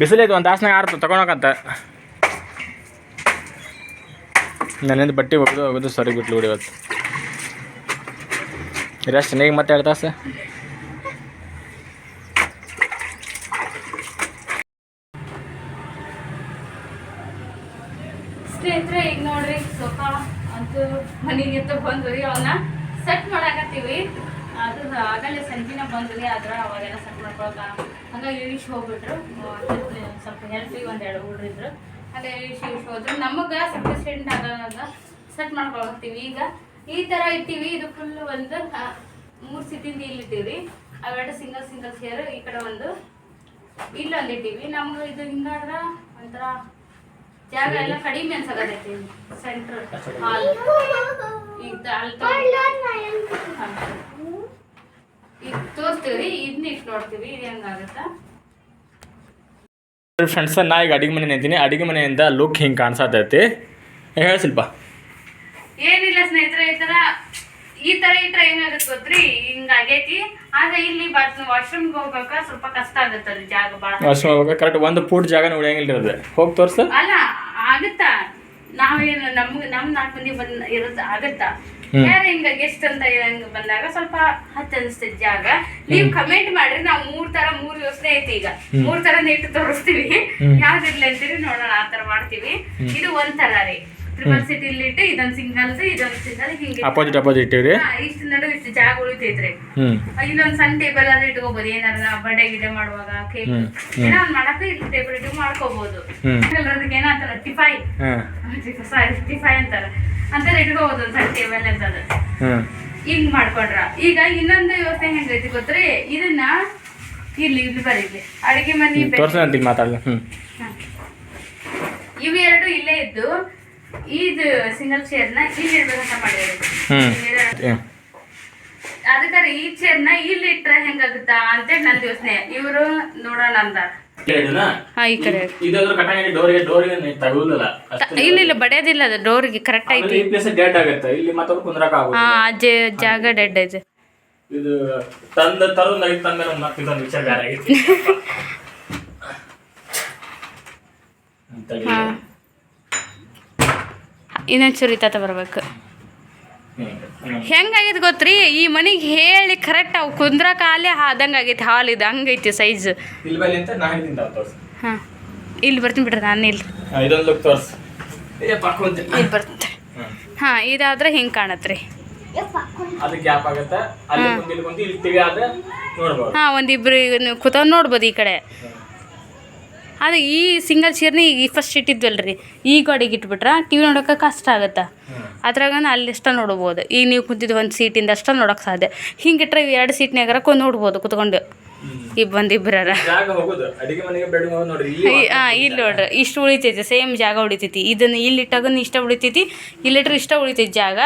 ಬಿಸಿಲೈತೆ ಒಂದು ತಾಸನಾಗ ಆರ್ತು ತಗೊಳಕಂತ ನನ್ನಿಂದ ಬಟ್ಟೆ ಒಗೆದು ಒಗೆದು ಸರಿ ಬಿಟ್ಲು ಬಿಡಿ ಇವತ್ತು. ರೆಸ್ಟ್ ನೀಗ ಮತ್ತೆ ಎರಡು ತಾಸು. ಸ್ನೇಹಿತರೆ ಈಗ ನೋಡ್ರಿ ಸೋಫಾ ಅಂತೂ ಮನೆಗೆ ಅಂತ ಬಂದ್ರಿ ಅವನ್ನ. ಆಗಲೇ ಸಂಜಿನ ಬಂದ್ರಿ ಆದ್ರೆ ಅವಾಗೆಲ್ಲ ಸೆಟ್ ಮಾಡ್ಕೊಳಕ ಹಂಗಾಗಿ ಇಳಿಸಿ ಹೋಗ್ಬಿಟ್ರು. ಸ್ವಲ್ಪ ಹೆಲ್ಪಿಗೆ ಹುಡ್ರು ಹುಡ್ರಿದ್ರು ಹಾಗೆ ಇಳಿಸಿ ಇಳಿಸಿ ಹೋದ್ರು. ನಮಗೆ ಸಫಿಷಿಯೆಂಟ್ ಆಗ ಸೆಟ್ ಮಾಡ್ಕೊಳಕತ್ತೀವಿ. ಈಗ ಈ ಥರ ಇಟ್ಟಿವಿ, ಇದು ಫುಲ್ ಒಂದು ಮೂರು ಸಿಟಿಂದ ಇಲ್ಲಿ ಅವೆರಡು ಸಿಂಗಲ್ ಸಿಂಗಲ್ ಚೇರ್ ಈ ಕಡೆ ಒಂದು ಇಲ್ಲೊಂದು ಇಟ್ಟಿವಿ. ನಮ್ಗೆ ಇದು ಹಿಂಗಾದ್ರೆ ಒಂಥರ ಜಾಗ ಎಲ್ಲ ಕಡಿಮೆ ಅನ್ಸಕತ್ತೈತಿ ಸೆಂಟ್ರ್ ಹಾಲ್ ಈಗ ಅಲ್ಲಿ ಹಾ. ತೋರಿಸ್ತೀವಿ ಇದನ್ನ ಇಟ್ಟು ನೋಡ್ತೀವಿ ಇದು ಹೆಂಗಾಗುತ್ತಾ ಫ್ರೆಂಡ್ಸ್ ನಾ ಈಗ ಅಡಿಗೆ ಮನೆ ನಿಂತೀನಿ ಅಡಿಗೆ ಮನೆಯಿಂದ ಲುಕ್ ಹಿಂಗೆ ಕಾಣಿಸತೈತಿ. ಹೇಳಿ ಸ್ವಲ್ಪ ಏನಿಲ್ಲ ಸ್ನೇಹಿತರೆ ಈ ತರ ಈ ತರ ಇಟ್ರೆ ಏನಾಗುತ್ತೆ ಗೊತ್ತ್ರಿ? ಹಿಂಗ ಆಗೈತಿ. ಆದ್ರೆ ಇಲ್ಲಿ ವಾಶ್ರೂಮ್ಗೆ ಹೋಗ್ಬೇಕ ಸ್ವಲ್ಪ ಕಷ್ಟ ಆಗುತ್ತೆ ಅಲ್ಲಿ ಜಾಗ ಬಾಳ. ವಾಶ್ರೂಮ್ ಹೋಗ್ಬೇಕು? ಕರೆಕ್ಟ್ ಒಂದು ಫೂಟ್ ಜಾಗ ಉಳಿಯಂಗಿಲ್ಲ ಇರೋದು ಹೋಗಿ ತೋರಿಸು. ಅಲ್ಲ ಆಗುತ್ತಾ? ನಾವೇನು ನಮ್ಗೆ ನಮ್ ನಾಲ್ಕು ಮಂದಿ ಬಂದ್ ಇರೋದು ಆಗತ್ತಾ. ಯಾರು ಹಿಂಗ ಗೆಸ್ಟ್ ಅಂತ ಹಂಗ ಬಂದಾಗ ಸ್ವಲ್ಪ ಹತ್ತು ಅನಿಸ್ತೈತಿ ಜಾಗ. ನೀವು ಕಮೆಂಟ್ ಮಾಡ್ರಿ ನಾವು ಮೂರ್ ತರ ಮೂರ್ ಯೋಚನೆ ಐತಿ ಈಗ. ಮೂರ್ ತರ ಇಟ್ಟು ತೋರಿಸ್ತೀವಿ. ಯಾವ್ದಿರ್ಲಿ ಅಂತೀರಿ ನೋಡೋಣ ಆ ತರ ಮಾಡ್ತೀವಿ. ಇದು ಒಂದ್ ತರ ರೀ. ಟ್ರಿಪಲ್ ಸಿಟಿ ಇಲ್ಲಿ ಇಟ್ಟು ಇದೊಂದ್ ಸಿಂಗಲ್ಸ್ ಇದೊಂದ್ ಸಿಂಗಲ್ ಹಿಂಗೆ ಅಪೋಸಿಟ್ ಅಪೋಸಿಟ್ ಇಟ್ಟಿವ್ರಿ? ಇಷ್ಟ ಇಷ್ಟು ನಡು ಇಷ್ಟು ಜಾಗ ಉಳಿತೈತ್ರಿ ಇಲ್ಲೊಂದ್ ಸಣ್ಣ ಟೇಬಲ್ ಅಲ್ಲಿ ಇಟ್ಕೋಬಹುದು ಏನಾರ ಬರ್ಡೇ ಗಿಡ ಮಾಡುವಾಗ ಕೇಕ್. ಏನೋ ಒಂದ್ ಮಾಡಕ್ಕೆ ಇಲ್ಲಿ ಟೇಬಲ್ ಇಟ್ಟು ಮಾಡ್ಕೋಬಹುದು ಅದಕ್ಕೆ ಏನಂತಾರ ಟಿಫೈ ಸಾರಿ ಟಿಫೈ ಅಂತಾರ. ಅಂತಾರೆ ಇಟ್ಕೋಬಹುದು ಹೋಗೋದು ಸಣ್ಣ ಟೇಬಲ್ ಅಂತದ ಹಿಂಗ್ ಮಾಡ್ಕೊಂಡ್ರ. ಈಗ ಇನ್ನೊಂದು ಯೋಚನೆ ಹೆಂಗೈತಿ ಗೊತ್ತ್ರಿ? ಇದನ್ನ ಇಲ್ಲಿ ಇಲ್ಲಿ ಬರೀಲಿ ಅಡಿಗೆ ಮನಿ ಬೆ- ತೋರ್ಸ ಅಂತೀಗ ಮಾತಾಡಲ್ಲ ಹ್ಞೂ ಹ. ಇವೆರಡು ಇಲ್ಲೇ ಇದ್ದು ಇದು ಸಿಂಗಲ್ ಚೇರ್ನ ಇಲ್ಲಿ ಇಡ್ಬೇಕಂತ ಮಾಡಿದ್ರು ಅದಕ್ಕಾರ ಈ ಚೇರ್ನ ಇಲ್ಲಿ ಇಟ್ರೆ ಹೆಂಗಾಗುತ್ತಾ ಅಂತೇಳಿ ನನ್ನ ಯೋಚನೆ. ಇವರು ನೋಡೋಣ ಅಂದಾರ. ಇಲ್ಲ ಇಲ್ಲ ಬಡಿಯೋದಿಲ್ಲ ಅದು ಡೋರ್ಗೆ ಕರೆಕ್ಟ್ ಐತಿ ಈ ಪ್ಲೇಸ್ ಡೆಡ್ ಆಗುತ್ತೆ. ಇಲ್ಲಿ ಮತ್ತೊಂದು ಕುಂದ್ರಕ ಆಗುತ್ತೆ ಹಾ ಜಾಗ ಡೆಡ್ ಐತೆ ಇದು. ತಂದ ತರುಣ ಐತ್ ತಂದ ಮತ್ತೆ ಇದೊಂದು ವಿಚಾರ ಬೇರೆ ಆಗೈತಿ. ತಡಿ. ಹಾ ಇನ್ನೊಂಚೂರು ಇತ್ತ ಬರ್ಬೇಕು. ಹೆಂಗಾಗೈತಿ ಗೊತ್ತ್ರಿ? ಈ ಮನೆಗೆ ಹೇಳಿ ಕರೆಕ್ಟ್ ಅವು ಕುಂದ್ರ ಕಾಲೇ ಆದಂಗೆ ಆಗೈತೆ ಹಾಲ್ ಇದು ಹಂಗೈತಿ ಸೈಜ್ ಹಾಂ. ಇಲ್ಲಿ ಬರ್ತೀನಿ ಬಿಡ್ರಿ ನಾನು ಇಲ್ಲಿ ಇಲ್ಲಿ ಬರ್ತೀನಿ ಹಾಂ. ಇದಾದ್ರೆ ಹಿಂಗೆ ಕಾಣತ್ರಿ. ಹಾಂ ಒಂದಿಬ್ರು ಕೂತ ನೋಡ್ಬೋದು ಈ ಕಡೆ. ಅದು ಈ ಸಿಂಗಲ್ ಚೇರ್ನ ಈಗ ಫಸ್ಟ್ ಇಟ್ಟಿದ್ವಲ್ರಿ ಈ ಗೋಡೆಗೆ ಇಟ್ಬಿಟ್ರೆ ಟಿ ವಿ ನೋಡೋಕೆ ಕಷ್ಟ ಆಗುತ್ತೆ. ಅದ್ರಾಗ ಅಲ್ಲಿ ಇಷ್ಟ ನೋಡ್ಬೋದು. ಈಗ ನೀವು ಕುಂತಿದ್ದು ಒಂದು ಸೀಟಿಂದ ಅಷ್ಟ ನೋಡೋಕೆ ಸಾಧ್ಯ. ಹಿಂಗಿಟ್ರೆ ಎರಡು ಸೀಟ್ನಾಗರ ಕೊ ನೋಡ್ಬೋದು ಕುತ್ಕೊಂಡು. ಇಬ್ಬ ಅಡಿಗೆ ನೋಡ್ರಿ ಇಲ್ಲಿ ಹಾಂ ಇಲ್ಲಿ ನೋಡ್ರಿ ಇಷ್ಟು ಉಳಿತೈತಿ ಸೇಮ್ ಜಾಗ ಉಳಿತೈತಿ. ಇದನ್ನು ಇಲ್ಲಿ ಇಟ್ಟಾಗ ಇಷ್ಟ ಉಳಿತೈತಿ ಇಲ್ಲಿಟ್ರೆ ಇಷ್ಟ ಉಳಿತೈತಿ ಜಾಗ.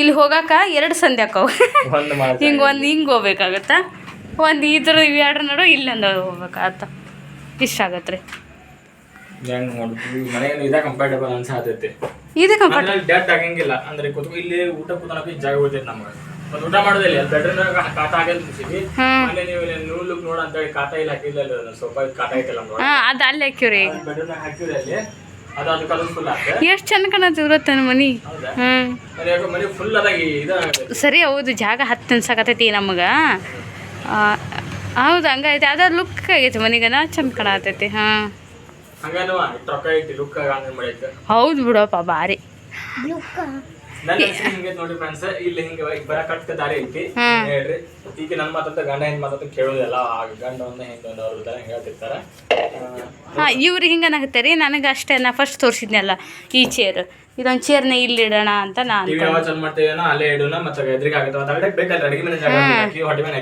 ಇಲ್ಲಿ ಹೋಗಾಕ ಎರಡು ಸಂಧಿ ಹಾಕವು. ಒಂದು ಹಿಂಗೆ ಒಂದು ಹಿಂಗೆ ಹೋಗ್ಬೇಕಾಗತ್ತ? ಒಂದು ಇದ್ರ ಇವೆರಡರ ನಡು ಇಲ್ಲೊಂದು ಹೋಗ್ಬೇಕಾಗತ್ತ? ಇಷ್ಟ ಆಗತ್ತೆ ರೀ. ಮನೆಗೆ ಇದ ಕಂಫರ್ಟೇಬಲ್ ಅನ್ಸಾತೈತಿ ಇದು ಕಂಫರ್ಟ್ ಅದ್ರಲ್ಲಿ ಡೆಟ್ ಆಗಂಗಿಲ್ಲ. ಅಂದ್ರೆ ಕೂತ್ಕೊ ಇಲ್ಲಿ ಊಟ ಕೂತ್ಕೊಳಕ್ಕೆ ಜಾಗ ಉಳಿತೈತಿ ನಮ್ಗೆ. ಮತ್ತೆ ಊಟ ಮಾಡೋದಿಲ್ಲ ಬೆಡ್ರೂಮ್ ಕಾಟ ಆಗಲ್ಲ ಮುಗಿಸಿದ್ವಿ ಆಮೇಲೆ ನೀವು ಇಲ್ಲಿ ನೂ ಲುಕ್ ನೋಡ ಅಂತ ಹೇಳಿ ಕಾಟ ಇಲ್ಲ ಹಾಕಿಲ್ಲ ಸ್ವಲ್ಪ ಕಾಟ ಐತಲ್ಲ ನೋಡಿ ಹಾಂ ಅದು ಅಲ್ಲಿ ಹಾಕಿವ್ರಿ ಬೆಡ್ರೂಮ್ ಹಾಕಿವ್ರಿ ಅಲ್ಲಿ. ಅದು ಅದು ಕಲರ್ಫುಲ್ ಆಗ್ತದೆ ಎಷ್ಟು ಚಂದ ಕಾಣತ್ತೆ ಗೊತ್ತ ನಮ್ಮ ಮನೆ. ಹ್ಞೂ ಮನೆ ಫುಲ್ ಅದಾಗಿ ಇದಾಗತ್ತೆ. ಸರಿ ಹೌದು ಜಾಗ ಹತ್ತು ಅನ್ಸಕತ್ತೈತಿ ನಮಗೆ. ಹೌದು ಹಂಗೈತೆ ಅದ ಲುಕ್ ಆಗೈತಿ ಮನೆಗನ? ಚಂದ ಕಾಣತೈತಿ ಹಾಂ. ಹಂಗಾನು ಟ್ರೊಕ್ಕ ಐತಿ ಲುಕ್ ಹಂಗ ಮಾಡೈತೆ ಹೌದು ಬಿಡಪ್ಪ ಬಾರಿ ನನ್ನ ನಾನು ಹಿಂಗೆ ನೋಡಿ ಫ್ರೆಂಡ್ಸ್ ಇಲ್ಲಿ ಹಿಂಗೆ ಬರ ಕಟ್ಟ ದಾರಿ ಐತಿ. ಹೇಳ್ರಿ. ಈಗ ನನ್ನ ಮಾತಂತ ಗಂಡ ಹೆಂಗ್ ಮಾತಂತ ಕೇಳೋದಿಲ್ಲ. ಆ ಗಂಡ ಒಂದ ಹೆಂಗ್ ಒಂದ ಅವ್ರ ಇರ್ತಾರೆ ಹೇಳ್ತಿರ್ತಾರ. ಹಾಂ ಇವ್ರು ಹಿಂಗೆ ಅನ್ನಕತ್ತಾರೆ ನನಗೆ ಅಷ್ಟೇ ನಾ ಫಸ್ಟ್ ತೋರಿಸಿದ್ನಲ್ಲ ಈ ಚೇರ್ ಇದೊಂದು ಚೇರ್ನ ಇಲ್ಲಿ ಇಡೋಣ ಅಂತ ನಾನು ಟಿವಿ ಯಾವಾಗ ಅಲ್ಲೇ ಇಡೋಣ ಮತ್ತೆ ಎದುರಿಗೆ ಆಗುತ್ತೆ? ಬೇಕಲ್ಲ ಅಡಿಗೆ ಮನೆ ಜಾಗ ಹೊಟ್ಟೆ ಮೇಲೆ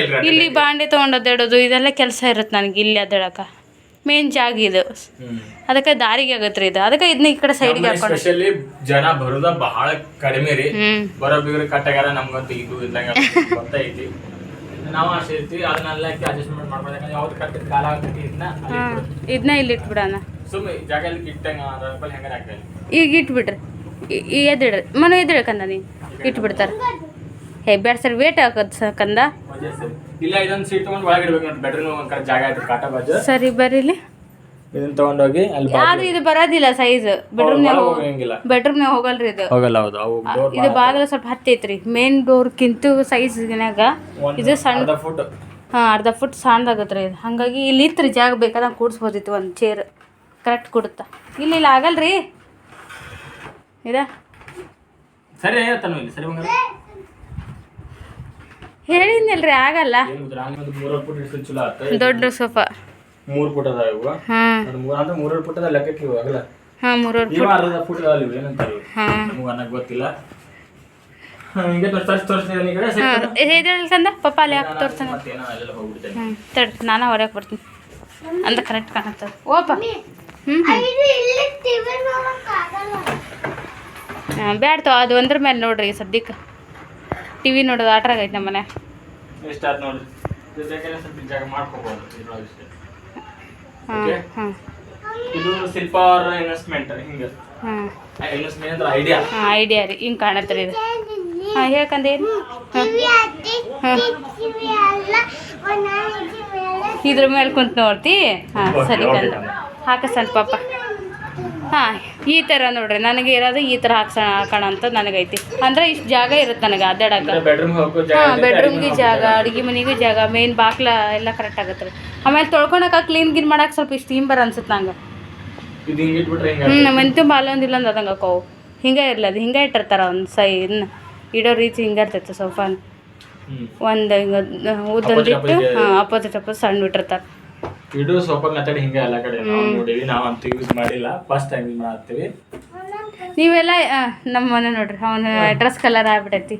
ಎಲ್ರಿ. ಇಲ್ಲಿ ಬಾಂಡೆ ತೊಗೊಂಡು ಅದಾಡೋದು ಇದೆಲ್ಲ ಕೆಲಸ ಇರುತ್ತೆ ನನಗೆ ಇಲ್ಲಿ ಅದಾಡಕ ಮೇನ್ ಜಾಗ ಇದು. ಅದಕ್ಕೆ ದಾರಿಗೆ ಆಗತ್ತೆ ರೀ ಇದು. ಅದಕ್ಕೆ ಇದನ್ನ ಈ ಕಡೆ ಸೈಡ್ಗೆ ಹಾಕೊಂಡು ಸ್ಪೆಷಲಿ ಜನ ಬರೋದ ಬಹಳ ಕಡಿಮೆ ರೀ. ಬರೋ ಬಿಗ್ರ ಕಟ್ಟಾಗಾರ ನಮ್ಗಂತೂ ಇದು ಇದ್ದಂಗೆ ಗೊತ್ತೈತಿ ನಾವು ಅಷ್ಟೇ ಇರ್ತೀವಿ ಅದನ್ನೆಲ್ಲ ಅಡ್ಜಸ್ಟ್ಮೆಂಟ್ ಮಾಡ್ಬೇಕಂದ್ರೆ ಯಾವ್ದು ಕಟ್ಟಿದ ಕಾಲ ಆಗ್ತೈತಿ ಇದನ್ನ ಹಾಂ ಇದನ್ನ ಇಲ್ಲಿ ಇಟ್ಬಿಡೋಣ. ಸುಮ್ಮನೆ ಜಾಗ ಇಲ್ಲಿ ಇಟ್ಟಂಗ ರೂಪಾಯಿ ಹೆಂಗಾರ ಹಾಕಲಿ ಈಗ ಇಟ್ಬಿಡ್ರಿ. ಎದ್ದಿಡ್ರಿ. ಮನೆ ಎದ್ದಿಡ ಕಂದ ನೀನು? ಇಟ್ಬಿಡ್ತಾರೆ. ಹೇ ಬೇಡ ಸರ್ ವೇಟ್ ಹಾಕೋದು ಸರ್ ಕಂದ. ಇಲ್ಲ ಇದೊಂದು ಸೀಟ್ ತಗೊಂಡು ಒಳಗೆ ಇಡ್ಬೇಕು ನೋಡಿ ಬೆಡ್ರೂಮ್ ಒಂದ್ ಕಡೆ ಜಾಗ ಐತೆ ಕಾಟ ಬಾಜು ಸರಿ ಬರ್ರಿ ಇಲ್ಲಿ. ಇದನ್ನ ತಗೊಂಡೋಗಿ ಅಲ್ಲಿ ಆದ್ರೆ ಇದು ಬರೋದಿಲ್ಲ ಸೈಜ್ ಬೆಡ್ರೂಮ್ನಾಗ ಹೋಗಂಗಿಲ್ಲ ಬೆಡ್ರೂಮ್ನಾಗ ಹೋಗಲ್ರಿ ಇದು. ಹೋಗಲ್ಲ ಹೌದು ಅವು ಡೋರ್ ಇದು ಬಾಗಿಲು. ಸ್ವಲ್ಪ ಹತ್ತೈತ್ರಿ ಮೇನ್ ಡೋರ್ಕಿಂತ ಸೈಜ್ನಾಗ ಇದು ಸಣ್ಣ ಅರ್ಧ ಫುಟ್ ಹಾಂ ಅರ್ಧ ಫುಟ್ ರೀ ಇದು. ಹಾಗಾಗಿ ಇಲ್ಲಿ ಇತ್ತು ಜಾಗ ಬೇಕಾದಂಗೆ ಕೂಡಿಸ್ಬೋದಿತ್ತು ಒಂದು ಚೇರ್ ಕರೆಕ್ಟ್ ಕೊಡುತ್ತಾ? ಇಲ್ಲ ಇಲ್ಲ ಆಗಲ್ರಿ. ಇದ. ಸರಿ ಹೇಳ್ತಾನು ಇಲ್ಲಿ ಸರಿ ಬಂಗಾರ. ಹೇಳಿದ್ನಲ್ರಿ ಆಗಲ್ಲ. ಏನು ಗೊತ್ತಾ, ಅಲ್ಲಿ ಒಂದು ಮೂರು ಫುಟ್ ಇಷ್ಟು ಚಲೋ ಆತ. ದೊಡ್ಡ ಸೋಫಾ ಮೂರು ಫುಟ್ ಅದಾವ ಇವು. ಹಾಂ. ಅಂದ್ರೆ ಮೂರು ಫುಟ್ ಅದ ಲೆಕ್ಕಕ್ಕೆ ಇವು ಆಗಲ್ಲ ಹಾಂ ಮೂರುವರೆ ಇವ ಅರ್ಧ ಫುಟ್ ಅದಾವ ಇವು ಏನಂತಾರೆ ಇವು? ಹಾಂ. ನಮಗೂ ಅನ್ನಕ್ಕೆ ಗೊತ್ತಿಲ್ಲ. ಹಿಂಗೆ ತೋರಿಸ್ ತೋರಿಸ್ತೀನಿ ಕಡೆ ಪಪ್ಪ ಅಲ್ಲಿ ಹಾಕಿ ತೋರ್ತಾನೆ ಮತ್ತೇನೋ ಅಲ್ಲೆಲ್ಲ ಹೋಗ್ಬಿಡ್ತೇನೆ. ಹ್ಞೂ ತಡ್ರಿ ನಾನು ಹೊರಗೆ ಬರ್ತೀನಿ. ಅಂತ ಕರೆಕ್ಟ್ ಕಾಣುತ್ತೆ. ಓಪ. ಹ್ಞೂ ಇದು ಇಲ್ಲಿ ಟಿವಿ ನೋಡಕ್ಕಾಗಲ್ಲ ಹಾಂ ಬ್ಯಾಡ ತೋ ಅದು ಒಂದ್ರ ಮೇಲೆ ನೋಡ್ರಿ ಸದ್ಯಕ್ಕೆ. ಟಿ ವಿ ನೋಡೋದು ಆಟ್ರಾಗ ಐತೆ ನಮ್ಮ ಮನೆ. ಎಷ್ಟು ನೋಡ್ರಿ. ಇದು ಬೇಕಾದ್ರೆ ಸ್ವಲ್ಪ ಜಾಗ ಮಾಡ್ಕೋಬೋದು ಹಾಂ ಇದು ಸಿಲ್ಪರ್ ಇನ್ವೆಸ್ಟ್ಮೆಂಟ್ ಹಿಂಗೆ. ಹಾಂ. ಇನ್ವೆಸ್ಟ್ಮೆಂಟ್ ಅಂದ್ರೆ ಐಡಿಯಾ ಹಾಂ ಐಡಿಯಾ ರೀ ಹಿಂಗೆ ಕಾಣತ್ತೆ ಇದು. ಹಾಂ ಹೇಳ್ಕಂದೆ ಏನು ಇದ್ರ ಮೇಲೆ ಕುಂತು ನೋಡ್ತಿ? ಹಾಂ ಸರಿ ಕಂದ. ಹಾಕ ಸಣ್ಣ ಪಾಪ. ಹಾಂ ಈ ಥರ ನೋಡ್ರಿ ನನಗೆ ಇರೋದು ಈ ಥರ ಹಾಕ್ಸ ಹಾಕೋಣ ಅಂತ ನನಗೈತಿ. ಅಂದ್ರೆ ಇಷ್ಟು ಜಾಗ ಇರುತ್ತೆ ನನಗೆ ಅಡ್ಡಾಡಕ್ಕೆ ಹಾಂ ಬೆಡ್ರೂಮ್ಗೆ ಜಾಗ ಅಡುಗೆ ಮನೆಗೂ ಜಾಗ ಮೇನ್ ಬಾಕ್ಲ ಎಲ್ಲ ಕರೆಕ್ಟ್ ಆಗತ್ತೆ ರೀ ಆಮೇಲೆ ತೊಳ್ಕೊಳಕ ಕ್ಲೀನ್ ಗಿನ್ ಮಾಡಕ್ಕೆ ಸ್ವಲ್ಪ ಸ್ಟೀಮ್ ಬರ ಅನ್ಸುತ್ತೆ ನಂಗೆ. ಹ್ಞೂ ನಮ್ಮ ಮನೆ ತುಂಬ ಅಲ್ಲೊಂದಿಲ್ಲ ಅಂದ್ ಅದಂಗೆ ಅಕ್ಕವು ಹಿಂಗೆ ಇರಲಿ ಅದು ಹಿಂಗೆ ಇಟ್ಟಿರ್ತಾರ ಒಂದು ಸೈ ಇನ್ನು ಇಡೋ ರೀತಿ ಹಿಂಗೆ ಇರ್ತೈತೆ ಸೋಫಾನ. ಒಂದು ಹಿಂಗೆ ಉದ್ದೊಂದು ಇಟ್ಟು ಹಾಂ ಅಪೋಸಿಟ್ ಅಪೋಸಿಟ್ ಸಣ್ಣ ಬಿಟ್ಟಿರ್ತಾರೆ. ಇಡು ಸೋಫಾ ಮೆಥಡ್ ಹಿಂಗೆ ಎಲ್ಲ ಕಡೆ ನಾವು ನೋಡಿವಿ ನಾವು ಅಂತೂ ಯೂಸ್ ಮಾಡಿಲ್ಲ. ಫಸ್ಟ್ ಟೈಮ್ ಯೂಸ್ ಮಾಡ್ತೀವಿ. ನೀವೆಲ್ಲ ನಮ್ಮ ಮನೆ ನೋಡ್ರಿ ಅವನ ಡ್ರೆಸ್ ಕಲರ್ ಆಗ್ಬಿಟ್ಟೈತಿ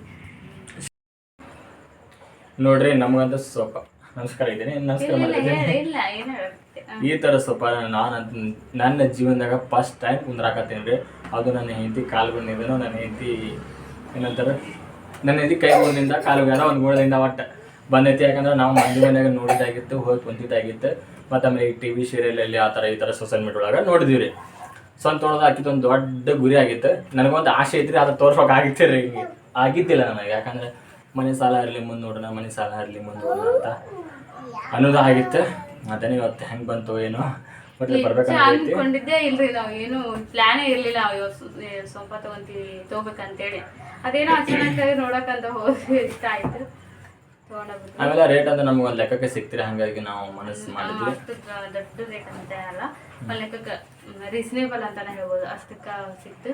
ನೋಡ್ರಿ ನಮಗಂತ ಸೋಫಾ. ನಮಸ್ಕಾರ ಇದ್ದೀನಿ ನಮಸ್ಕಾರ ಏನು ಈ ಥರ ಸ್ವಲ್ಪ ನಾನು ನನ್ನ ಜೀವನದಾಗ ಫಸ್ಟ್ ಟೈಮ್ ಕುಂದ್ರಾಕತ್ತೀನಿ ರೀ. ಅದು ನನ್ನ ಹೆಂಡತಿ ಕಾಲು ಬಂದಿದ್ದೇನೋ ನನ್ನ ಹೆಂಡತಿ ಏನಂತಾರೆ ನನ್ನ ಹೆಂಡತಿ ಕೈ ಬಂದಿಂದ ಕಾಲು ಒಂದು ಗೋಳದಿಂದ ಒಟ್ಟು ಬಂದೈತಿ. ಯಾಕಂದ್ರೆ ನಾವು ಮಂದಿ ಮನೆಯಾಗ ನೋಡಿದಾಗಿತ್ತು ಹೋಗಿ ಕುಂತಿದ್ದಾಗಿತ್ತು. ಮತ್ತು ಆಮೇಲೆ ಈ ಟಿ ವಿ ಸೀರಿಯಲಲ್ಲಿ ಆ ಥರ ಈ ಥರ ಸೋಷಿಯಲ್ ಮೀಡಿಯಾ ಒಳಗೆ ನೋಡಿದ್ವಿ ರೀ. ಸ್ವಂತ ಹಾಕಿದ್ದು ಒಂದು ದೊಡ್ಡ ಗುರಿ ಆಗಿತ್ತು. ನನಗೊಂದು ಆಸೆ ಐತ್ರಿ ಅದು ತೋರ್ಸೋಕೆ ಆಗಿತ್ತು ರೀ. ಹಿಂಗೆ ಆಗಿದ್ದಿಲ್ಲ ನನಗೆ. ಯಾಕಂದ್ರೆ ಮನೆ ಸಾಲ ಇರಲಿ ಮುಂದೆ ನೋಡೋಣ ಮನೆ ಸಾಲ ಇರಲಿ ಮುಂದೆ ನೋಡೋಣ ಅಂತ. ಅನ್ನೋದು ಆಗಿತ್ತು. ಅದೇನೇ ಇವತ್ತು ಹೆಂಗೆ ಬಂತು ಏನೋ. ಬಟ್ ಅನ್ಕೊಂಡಿದ್ದೆ ಇಲ್ರಿ ನಾವು ಏನು ಪ್ಲಾನೇ ಇರಲಿಲ್ಲ. ಸೋಫಾ ತಗೊಂತೀವಿ ತಗೋಬೇಕಂತೇಳಿ. ಅದೇನೋ ಅಚಾನಕ್ ನೋಡಕ್ಕಂತ ಹೋಗಿ ಇಷ್ಟ ಆಯ್ತು. ಆಮೇಲೆ ರೇಟ್ ಅಂತ ನಮ್ಗೆ ಒಂದು ಲೆಕ್ಕಕ್ಕೆ ಸಿಕ್ತಿರ ಹಾಗಾಗಿ ನಾವು ಮನಸ್ಸು ಮಾಡಿದ್ವಿ. ದೊಡ್ಡ ರೇಟ್ ಅಂತ ಅಲ್ಲ. ಒಂದು ಲೆಕ್ಕಕ್ಕೆ ರೀಸನೇಬಲ್ ಅಂತಾನೆ ಹೇಳ್ಬೋದು. ಅಷ್ಟಕ್ಕ ಸಿಕ್ತು.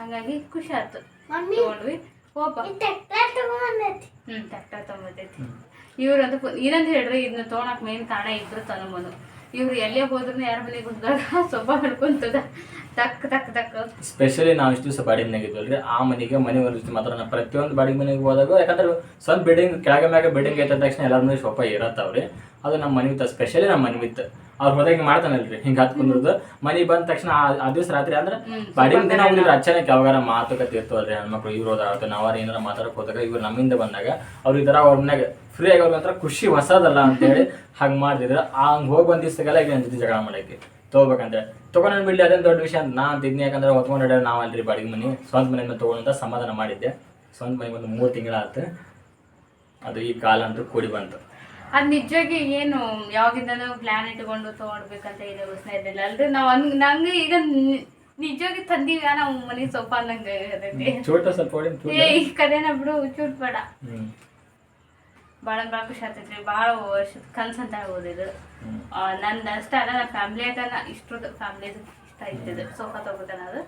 ಹಂಗಾಗಿ ಖುಷಿ ಆಯ್ತು. ಮಮ್ಮಿ ತೊಗೊಂಡ್ವಿ. ಟ್ರ್ಯಾಕ್ಟರ್ ತಗೊಂಬಂದೈತಿ ಹ್ಞೂ ಟ್ಯಾಕ್ಟರ್ ತೊಗೊಂಬತ್ತೈತಿ ಇವ್ರಂತ ಏನಂತ ಹೇಳ್ರಿ ಇದನ್ನ ತೊಗೊಳಕ್ ಮೇನ್ ಕಾರಣ ಇದ್ರು ತನಮನು. ಇವ್ರು ಎಲ್ಲೇ ಹೋದ್ರು ಯಾರ ಮನೆಗೆ ಹೋದಾಗ ಸೊಬ್ಬ ಹಿಡ್ಕೊಂತದ. ಟಕ್ ಟಕ್ ಟಕ್ ಸ್ಪೆಷಲಿ ನಾವು ಇಷ್ಟು ದಿವಸ ಬಾಡಿಗೆ ಮನೆಗೆ ಇದ್ವಲ್ರಿ, ಆ ಮನೆಗೆ ಮನೆ ಹೊಲಿಸಿ ಮಾತ್ರ ನಾವು ಪ್ರತಿಯೊಂದು ಬಾಡಿಗೆ ಮನೆಗೆ ಹೋದಾಗ, ಯಾಕಂದ್ರೆ ಸ್ವಲ್ಪ ಬಿಲ್ಡಿಂಗ್ ಕೆಳಗೆ ಮ್ಯಾಗ ಬಿಲ್ಡಿಂಗ್ ಐತೆ ತಕ್ಷಣ ಎಲ್ಲರ ಮನೆ ಸೊಪ್ಪ ಇರತ್ತಾವ್ರಿ ಅದು ನಮ್ಮ ಮನೆ ಸ್ಪೆಷಲಿ ನಮ್ಮ ಮನೆ ಅವ್ರ ಹೋದಾಗ ಮಾಡ್ತಾನಲ್ರಿ. ಹಿಂಗ್ ಹತ್ ಕುಂದ್ರದು. ಮನಿ ಬಂದ ತಕ್ಷಣ ಆ- ದಿವ್ಸ ರಾತ್ರಿ ಅಂದ್ರ ಬಾಡಿ ದಿನ ಹೋಗಿದ್ರು ಅಚಾನಕ್ ಯಾವಾಗ ಮಾತುಕತೆ ಇರ್ತವಲ್ರಿ ಹೆಣ್ಮಕ್ಳು. ಇವ್ರು ಹೋದಾಗ ನಾವಾರ ಏನಾರ ಮಾತಾಡಕ್ ಹೋದಾಗ ಇವ್ರು ನಮ್ಮಿಂದ ಬಂದಾಗ ಅವ್ರ ಈ ತರ ಅವ್ರ ಮನ್ಯಾಗ ಫ್ರೀ ಆಗಿ ಅವ್ರ ಹತ್ರ ಖುಷಿ ಹೊಸದಲ್ಲ ಅಂತೇಳಿ ಹಂಗ ಮಾಡ್ತಿದ್ರ. ಹಂಗ್ ಹೋಗಿ ಬಂದ ದಿವ್ಸಗೆಲ್ಲ ಈಗ ನನ್ ಜೊತೆ ಜಗಳ ಮಾಡೈತಿ ತಗೋಬೇಕಂತ ತಗೊಂಡ್ ಬಿಡ್ಲಿ ಅದೇನ್ ದೊಡ್ಡ ವಿಷಯ ಅಂತ ನಾ ಅಂತಿದ್ನಿ ಯಾಕಂದ್ರೆ ಹೊತ್ಕೊಂಡು ನಾವ್ ಅಲ್ರಿ ಬಾಡಿಗೆ ಮನಿ. ಸ್ವಂತ ಮನೆ ಮೇಲೆ ಸಮಾಧಾನ ಮಾಡಿದ್ದೆ. ಸ್ವಂತ ಮನೆ ಒಂದು ಮೂರು ತಿಂಗಳಾಯ್ತು ಅದು ಈ ಕಾಲ ಅಂತೂ ಕೂಡಿ ಬಂತು. ಅದ್ ನಿಜವಾಗಿ ಏನು ಯಾವಾಗಿಂದನೂ ಪ್ಲಾನ್ ಇಟ್ಕೊಂಡು ತಗೊಳ್ಬೇಕಂತ ಇದೆ ಯೋಚನೆ ಇರಲಿಲ್ಲ. ಅಲ್ರಿ ನಾವ್ ಹಂಗ್ ನಂಗೆ ಈಗ ನಿಜವಾಗಿ ತಂದೀವಿ ನಾವು ಮನೆ ಸೊಪ್ಪ ಅನ್ನಂಗೆ ಏ ಈ ಕದೇನ ಬಿಡು ಚೂಟ್ ಬೇಡ. ಬಹಳ ಭಾಳ ಭಾಳ ಖುಷಿ ಆಗ್ತೈತ್ರಿ ಭಾಳ ವರ್ಷದ ಕನ್ಸ್ ಅಂತ ಹೇಳ್ಬೋದು ಇದು. ನಂದು ಅಷ್ಟ ಅಲ್ಲ ನನ್ನ ಫ್ಯಾಮಿಲಿ ನಾ ಇಷ್ಟದ ಫ್ಯಾಮಿಲಿ ಇಷ್ಟ ಇದ್ದಿದ್ದು ಸೋಫಾ ತಗೋತಾನ ಅಂತ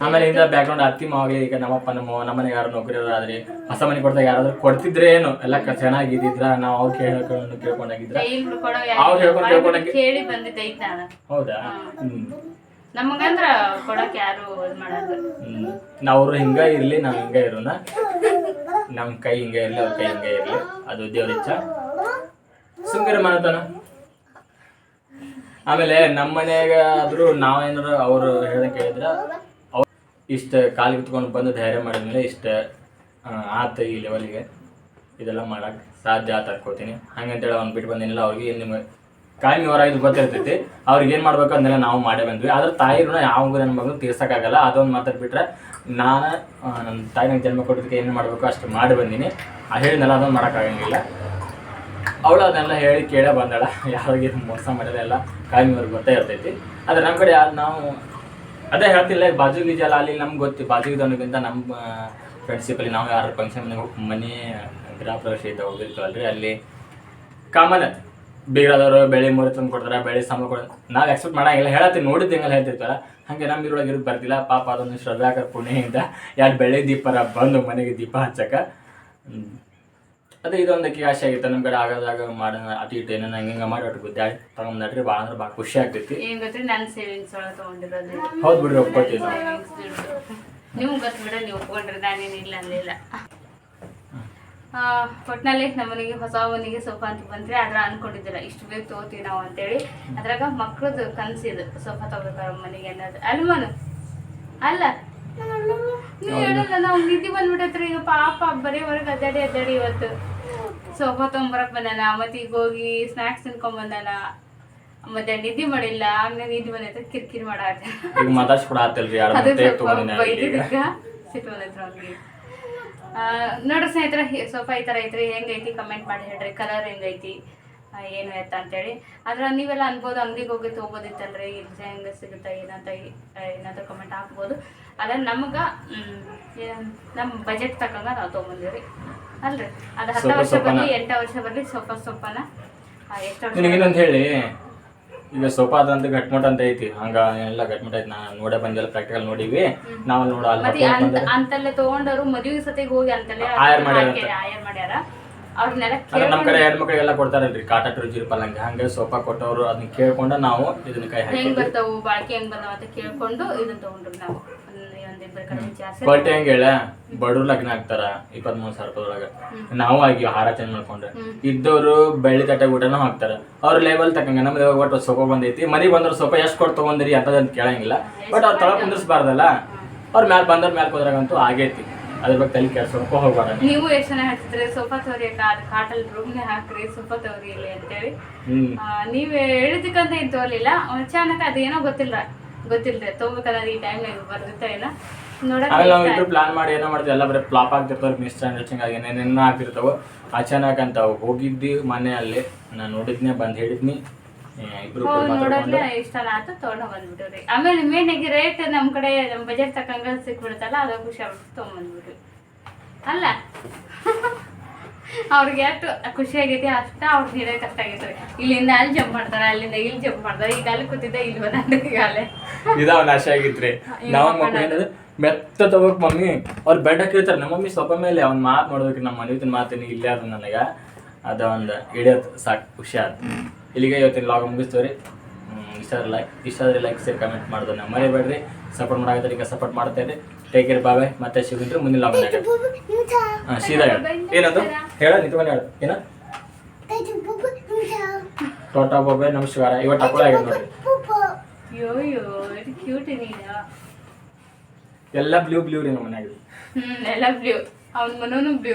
ಆಮೇಲೆ ಇಂದ ಬ್ಯಾಕ್ ಗ್ರೌಂಡ್ ಅತ್ತಿ ಮಾವಗೆ ಈಗ ನಮ್ಮಪ್ಪ ನಮ್ಮ ನಮ್ಮನೆ ಯಾರು ನೌಕರಿ ಆದ್ರೆ ಹೊಸ ಮನೆ ಕೊಡ್ದಾಗ ಯಾರಾದ್ರೂ ಕೊಡ್ತಿದ್ರೆ ಏನು? ಎಲ್ಲ ಕ- ಚೆನ್ನಾಗಿದ್ದಿದ್ರ ನಾವು ಅವ್ರು ಕೇಳ್ಕೊಂಡು ಕೇಳ್ಕೊಂಡಾಗಿದ್ರ. ಅವ್ರು ಹೇಳ್ಕೊಂಡು ಕೇಳ್ಕೊಂಡಂಗೆ- ಕೇಳಿ ಬಂದಿದ್ದೈತ್ ನಾನು. ಹೌದಾ? ನಮಗಂದ್ರ ಕೊಡಕ್ ಯಾರು ನಾವು ಅವ್ರು ಹಿಂಗ ಇರ್ಲಿ ನಾವ್ ಹಿಂಗ ಇರೋಣ. ನಮ್ ಕೈ ಹಿಂಗ ಇರ್ಲಿ ಅವ್ರ ಕೈ ಹಿಂಗ ಇರ್ಲಿ. ಅದು ದೇವ್ರ ಇಚ್ಛ. ಸುಂದರ ಮಾಡತಾನ ಆಮೇಲೆ ನಮ್ಮ ಮನೆಯಾಗ ಆದ್ರೂ ನಾವೇನಾರು ಅವ್ರು ಹೇಳ್ದಂಗೆ ಕೇಳಿದ್ರ? ಅವ್ರು ಇಷ್ಟ ಕಾಲು ಕಿತ್ಕೊಂಡು ಬಂದು ಧೈರ್ಯ ಮಾಡಿದ್ಮೇಲೆ ಇಷ್ಟ ಆತ ಈ ಲೆವೆಲ್ಗೆ ಇದೆಲ್ಲ ಮಾಡಕ್ ಸಾಧ್ಯ ಆತ ಅನ್ಕೋತೀನಿ. ಹಂಗಂತೇಳಿ ಅವ್ನು ಬಿಟ್ಟು ಬಂದಿನಿಲ್ಲ. ಅವ್ರಿಗೆ ನಿಮ್ಗೆ ಕಾಯಿ ಹೊರಗಿದ್ದು ಗೊತ್ತಿರ್ತೈತಿ. ಅವ್ರಿಗೆ ಏನು ಮಾಡ್ಬೇಕು ಅದನ್ನೆಲ್ಲ ನಾವು ಮಾಡೇ ಬಂದ್ವಿ. ಆದ್ರೆ ತಾಯಿ ಋಣ ಯಾವಾಗೂ ನನ್ನ ಮಗನ ತೀರ್ಸಕ್ಕಾಗಲ್ಲ. ಅದೊಂದು ಮಾತಾಡ್ಬಿಟ್ರೆ ನಾನು ನನ್ನ ತಾಯಿ ಜನ್ಮ ಕೊಟ್ಟಿದ್ದಕ್ಕೆ ಏನು ಮಾಡಬೇಕು ಅಷ್ಟು ಮಾಡಿ ಬಂದೀನಿ. ಆ ಹೇಳಿದ್ನಲ್ಲ ಅದೊಂದು ಮಾಡೋಕ್ಕಾಗಂಗಿಲ್ಲ ಅವಳು ಅದನ್ನೆಲ್ಲ ಹೇಳಿ ಕೇಳೇ ಬಂದಾಳ. ಯಾರಿಗೆ ಮೋಸ ಮಾಡಿಲ್ಲ ಎಲ್ಲ ಕಾಯಿ ಅವ್ರಿಗೆ ಗೊತ್ತೇ ಇರ್ತೈತಿ. ಆದ್ರೆ ನಮ್ಮ ಕಡೆ ನಾವು ಅದೇ ಹೇಳ್ತಿಲ್ಲ ಬಾಜು ಎಲ್ಲ ಅಲ್ಲಿ ನಮ್ಗೆ ಗೊತ್ತಿ ಬಾಜು ಇದ್ದವನಿಗಿಂತ ನಮ್ಮ ಫ್ರೆಂಡ್ಶಿಪ್ಪಲ್ಲಿ ನಾವು ಯಾರು ಫಂಕ್ಷನ್ ಮನೆಗೆ ಮನೆ ಗೃಹ ಪ್ರವೇಶ ಇದ್ದ ಹೋಗಿರ್ತೀವಲ್ರಿ, ಅಲ್ಲಿ ಕಾಮನ್ ಬೀಗದವರು ಬೆಳೆ ಮುರಿ ತಂದು ಕೊಡ್ತಾರೆ, ಬೆಳೆ ಸಾಮಾನು ಕೊಡ್ತಾರೆ ನಾವು ಎಕ್ಸೆಪ್ಟ್ ಮಾಡೋಂಗಿಲ್ಲ ಹೇಳತ್ತೀನಿ ನೋಡಿದ್ದು ಹಿಂಗೆಲ್ಲ ಹೇಳ್ತಿರ್ತಾರ ಹಾಗೆ ನಮ್ಮ ಇದ್ರೊಳಗೆ ಇರೋದು ಬರ್ತಿಲ್ಲ ಪಾಪ ಅದೊಂದು ಶ್ರದ್ಧಾಕರ ಪುಣ್ಯದಿಂದ ಎರಡು ಬೆಳೆ ದೀಪರ ಬಂದು ಮನೆಗೆ ದೀಪ ಹಚ್ಚಕ, ಹ್ಮ್. ಅದೇ ಇದೊಂದಕ್ಕೆ ಆಸೆ ಆಗಿತ್ತು. ನಮ್ಮ ಕಡೆ ಆಗೋದಾಗ ಮಾಡೋಣ ಅತಿ ಇಟ್ಟು ಏನೇನು ಹಂಗೆ ಮಾಡಿ ಒಟ್ಟು ಗುದ್ದಾಡಿ ತಗೊಂಡ್ರಿ ಭಾಳ ಅಂದ್ರೆ ಭಾಳ ಖುಷಿ ಆಗ್ತೈತಿ. ಏನ್ ಗೊತ್ತ್ರಿ ಸೇವಿಂಗ್ಸ್ ಒಳಗೆ ತಗೊಂಡಿರೋದು. ಹೌದು ಬಿಡ್ರಿ ಒಪ್ಪತ್ತಿಲ್ಲ ನೀವು. ನಿಮ್ಗೆ ಗೊತ್ತು ಬಿಡ ನೀವು ಒಪ್ಕೊಂಡ್ರಿ ನಾನೇನು ಇಲ್ಲ ಅಂದಿಲ್ಲ. ಒಟ್ನಲ್ಲಿ ನಮ್ಮನಿಗೆ ಹೊಸ ಮನೆಗೆ ಸೋಫಾ ಅಂತ ಬಂದ್ರೆ ಅದ್ರ ಅನ್ಕೊಂಡಿದ್ದಿಲ್ಲ ಇಷ್ಟು ಬೇಗ ತಗೋತೀವಿ ನಾವು ಅಂತೇಳಿ. ಅದ್ರಾಗ ಮಕ್ಳದ್ದು ಕನ್ಸಿದ್ ಸೋಫಾ ತಗೋಬೇಕಾರ ಮನೆಗೆ ಅನ್ನೋದು. ಅಲ್ವನು ಅಲ್ಲ? ನೀವು ಹೇಳಲ್ಲ ನಾವು ನಿದ್ದೆ ಬಂದ್ಬಿಟ್ಟೈತ್ರಿ ಈಗ ಪಾಪ ಬರೀ ಹೊರಗೆ ಅದ್ದಾಡಿ ಅದ್ದಾಡಿ ಇವತ್ತು. ಸೋಫಾ ತೊಗೊಂಬರಕ್ ಬಂದಾನ ಮತ್ತೆ ಈಗ ಹೋಗಿ ಸ್ನಾಕ್ಸ್ ತಿನ್ಕೊಂಡ್ ಬಂದಾನ ಮತ್ತೆ ನಿದ್ದೆ ಮಾಡಿಲ್ಲ ಆಮೇಲೆ ನಿದ್ದೆ ಬಂದೈತೆ ಕಿರಿಕಿರಿ ಈಗ ಮಾತಾಡ್ಸ್ಕೊಡ ಆತಲ್ರಿ ಯಾರು ಮತ್ತೆ ಬೈದಿದ್ದಕ್ಕ ಸಿಟ್ಟು ಬಂದೈತ್ರಿ ನೋಡ್ರಿ ಸ್ನೇಹಿತರೆ ಸೋಫಾ ಈ ಥರ ಐತ್ರಿ ಹೆಂಗೈತಿ ಕಮೆಂಟ್ ಮಾಡಿ ಹೇಳ್ರಿ ಕಲರ್ ಹೆಂಗೈತಿ ಏನು ಎತ್ತ ಅಂತೇಳಿ. ಆದ್ರೆ ನೀವೆಲ್ಲ ಅನ್ಬೋದು ಅಂಗಡಿಗೆ ಹೋಗಿ ತಗೋಬೋದಿತ್ತಲ್ರಿ ಇದು ಹೆಂಗೆ ಸಿಗುತ್ತೆ ಏನಂತ ಏನಂತ ಏನಾದ್ರು ಕಮೆಂಟ್ ಹಾಕ್ಬೋದು. ಅದ್ರ ನಮ್ಗೆ ನಮ್ಮ ಬಜೆಟ್ ತಕ್ಕಂಗ ನಾವು ತೊಗೊಂಬಂದಿವ್ರಿ ಅಲ್ರಿ. ಅದು ಹತ್ತು ಸೋಫಾ ವರ್ಷ? ಬರಲಿ ಎಂಟು ವರ್ಷ ಬರಲಿ ಸೋಫಾ ಸೋಫಾನ. ಎಷ್ಟು ವರ್ಷ ಇನ್ನೊಂದು ಹೇಳಿ? ಈಗ ಸೋಫಾ ಅದಂತ ಗಟ್ಮುಟ್ ಅಂತ ಐತಿ. ಹಂಗ ಎಲ್ಲ ಗಟ್ಮುಟ್ ಐತಿ. ನಾ ನೋಡೇ ಬಂದಿಲ್ಲ ಪ್ರಾಕ್ಟಿಕಲ್ ನೋಡಿವಿ. ನಾವು ನೋಡ ಮತ್ತೆ ಅಂತ ಅಂತಲ್ಲೇ ತಗೊಂಡವ್ರು ಮದುವೆ ಸತಿಗೆ ಹೋಗಿ ಅಂತಲ್ಲೇ ಆಯರ್ ಮಾಡ್ಯಾರ ಅಂತ. ಆಯರ್ ಮಾಡ್ಯಾರ. ಅವ್ರನ್ನೆಲ್ಲ ಅಂದ್ರೆ ನಮ್ಮ ಕಡೆ ಹೆಣ್ಮಕ್ಳಿಗೆಲ್ಲ ಕೊಡ್ತಾರಲ್ರಿ ಕಾಟಾ ರುಜಿ ಪಲ್ಲಂಗೆ ಹಂಗೆ ಸೋಫಾ ಕೊಟ್ಟವ್ರು ಅದನ್ನ ಕೇಳ್ಕೊಂಡು ನಾವು ಇದನ್ನ ಕೈ ಹೆಂಗ್ ಹಾಕಿ ಬರ್ತಾವು ಬಾಳ್ಕೆ ಹೆಂಗ್ ಬಂದಾವ ಅಂತ ಕೇಳ್ಕೊಂಡು ಇದನ್ನ ತಗೊಂಡ್ರು ನಾವು. ಕ್ವಾಲಿಟಿ ಹೆಂಗ ಹೇಳ ಬಡವ್ರು ಲಗ್ನ ಆಗ್ತಾರ ಇಪ್ಪತ್ತ್ ಸಾವಿರ ಒಳಗ ನಾವು ಆಗಿ ಹಾರ ಚೇಂಜ್ ಮಾಡ್ಕೊಂಡ್ರೆ. ಇದ್ದವರು ಬೆಳ್ಳಿ ತಟ್ಟೆ ಊಟನೂ ಹಾಕ್ತಾರ. ಅವ್ರ ಲೆವೆಲ್ ತಕ್ಕಂಗ ನಮ್ದು ಒಟ್ಟು ಸೊಪ ಬಂದೈತಿ ಮನಿ ಬಂದ್ರ ಸೊಪ ಎಷ್ಟು ಕೊಟ್ಟು ತಗೊಂಡ್ರಿ ಅಂತದಂತ ಕೇಳಂಗಿಲ್ಲ. ಬಟ್ ಅವ್ರ ತಳ ಕುಂದಿರ್ಸ್ಬಾರ್ದಲ್ಲ ಅವ್ರ ಮ್ಯಾಲ ಬಂದವ್ರ ಮ್ಯಾಲ ಹೋದ್ರಾಗಂತೂ ಆಗೈತಿ. ಅದ್ರ ಬಗ್ಗೆ ತಲೆ ಕೆಡ್ಸೋಕೆ ಹೋಗ್ಬಾರ ನೀವು ಎಷ್ಟು ಜನ ಹಚ್ಚಿದ್ರೆ ಸೋಫಾ ಅದು ಕಾಟಲ್ ರೂಮ್ಗೆ ಹಾಕ್ರಿ ಸೋಫಾ ತೋರಿ ಇಲ್ಲಿ ಅಂತೇಳಿ. ನೀವು ಹೇಳಿದಕ್ಕಂತ ಏನ್ ತೋರ್ಲಿಲ್ಲ. ಅಚಾನಕ್ ಅದೇನೋ ಗೊತ್ತಿಲ್ಲ ಗೊತ್ತಿಲ್ಲ ತೊಗೊಬೇಕಲ್ಲ ಈ ಟೈಮ್ ಬರ್ದಿತ್ತ ಇಲ್ಲ ಆಮೇಲೆ ನಾವು ಇಬ್ರು ಪ್ಲಾನ್ ಮಾಡಿ ಏನೋ ಮಾಡ್ತೀವಿ ಎಲ್ಲ ಬರೀ ಫ್ಲಾಪ್ ಆಗ್ತಿರ್ತಾವ ಮಿಸ್ ಅಂಡರ್ಸ್ಟ್ಯಾಂಡಿಂಗ್ ಆಗಿ. ಏನೇನೋ ಆಗ್ತಿರ್ತಾವ ಅಚಾನಕ್ ಅಂತ ಹೋಗಿದ್ದಿ ಮನೆ ಅಲ್ಲಿ ನಾನು ನೋಡಿದ್ನೆ ಬಂದ್ ಹೇಳಿದ್ನಿ. ಇಬ್ರು ನೋಡೋದ್ಲೆ ಇಷ್ಟ ಆಯ್ತು ತೊಗೊಂಡು ಬಂದ್ಬಿಟ್ರಿ ಆಮೇಲೆ ಮೇನ್ ಆಗಿ ರೇಟ್ ನಮ್ ಕಡೆ ನಮ್ ಬಜೆಟ್ ತಕ್ಕಂಗ ಸಿಕ್ಬಿಡುತ್ತಲ್ಲ ಅದು ಖುಷಿ ಆಗ್ಬಿಟ್ಟು ತೊಗೊಂಬಂದ್ಬಿಟ್ರಿ ಅಲ್ಲ? ಅವ್ರಿಗೆ ಎಷ್ಟು ಖುಷಿ ಆಗೈತಿ ಅಷ್ಟ ಅವ್ರಿಗೆ ನೀರೇ ಕಷ್ಟ ಆಗೈತ್ರಿ ಇಲ್ಲಿಂದ ಅಲ್ಲಿ ಜಂಪ್ ಮಾಡ್ತಾರೆ ಅಲ್ಲಿಂದ ಇಲ್ಲಿ ಜಂಪ್ ಮಾಡ್ತಾರೆ. ಈಗ ಅಲ್ಲಿ ಕೂತಿದ್ದೆ ಇಲ್ಲಿ ಬಂದ ಈಗ ಅಲ್ಲೇ. ಇದಾವ ನಾಶ ಆಗಿತ್ರಿ. ನಾವ್ ಮೆತ್ತ ತಗೋಕ್ ಮಮ್ಮಿ ಅವ್ರು ಬೆಡ್ ಹಾಕಿರ್ತಾರೆ. ನಮ್ಮ ಮಮ್ಮಿ ಸ್ವಲ್ಪ ಮೇಲೆ ಅವ್ನ ಮಾತು ನೋಡ್ಬೇಕು ನಮ್ಮ ಮನೆ ಮಾತಿನ ಇಲ್ಲೇ ಅದು ನನಗೆ. ಅದ ಒಂದು ಹಿಡಿಯೋದು ಸಾಕು ಖುಷಿ ಆಯ್ತು ಇಲ್ಲಿಗೆ ಇವತ್ತಿನ ಲಾಗ್ ಮುಗಿಸ್ತೀವ್ರಿ. ಇಷ್ಟ ಲೈಕ್ ಇಷ್ಟಾದ್ರೆ ಲೈಕ್ ಸೇರ್ ಕಮೆಂಟ್ ಮಾಡೋದನ್ನ ಮರಿಬೇಡ್ರಿ. ಸಪೋರ್ಟ್ ಈಗ ಸಪೋರ್ಟ್ ಮಾಡ್ತಾ ಟೇಕ್ ಕೇರ್ ಬಾಬೆ ಮತ್ತೆ ಸಿಗಿದ್ರೆ ಮುಂದಿನ ಲಾಗ್. ಹಾಂ ಸೀದಾ ಹೇಳು. ಏನದು ಹೇಳ ನಿಂತ್ಕೊಂಡು ಹೇಳು. ಏನ? ಟೋಟಾ ಬಾಬೆ ನಮಸ್ಕಾರ. ಇವತ್ತು ಹಪ್ಪಳ ಆಗ್ಯದ ನೋಡ್ರಿ ಯೋ ಯೋ ಇದು ಕ್ಯೂಟ್ ಏನಿಲ್ಲ ಎಲ್ಲ ಬ್ಲೂ ಬ್ಲೂ ರೀ ನಮ್ಮ ಮನ್ಯಾಗ ಹ್ಮ್ ಎಲ್ಲ ಬ್ಲೂ ಅವ್ನ ಮನೋನು ಬ್ಲೂ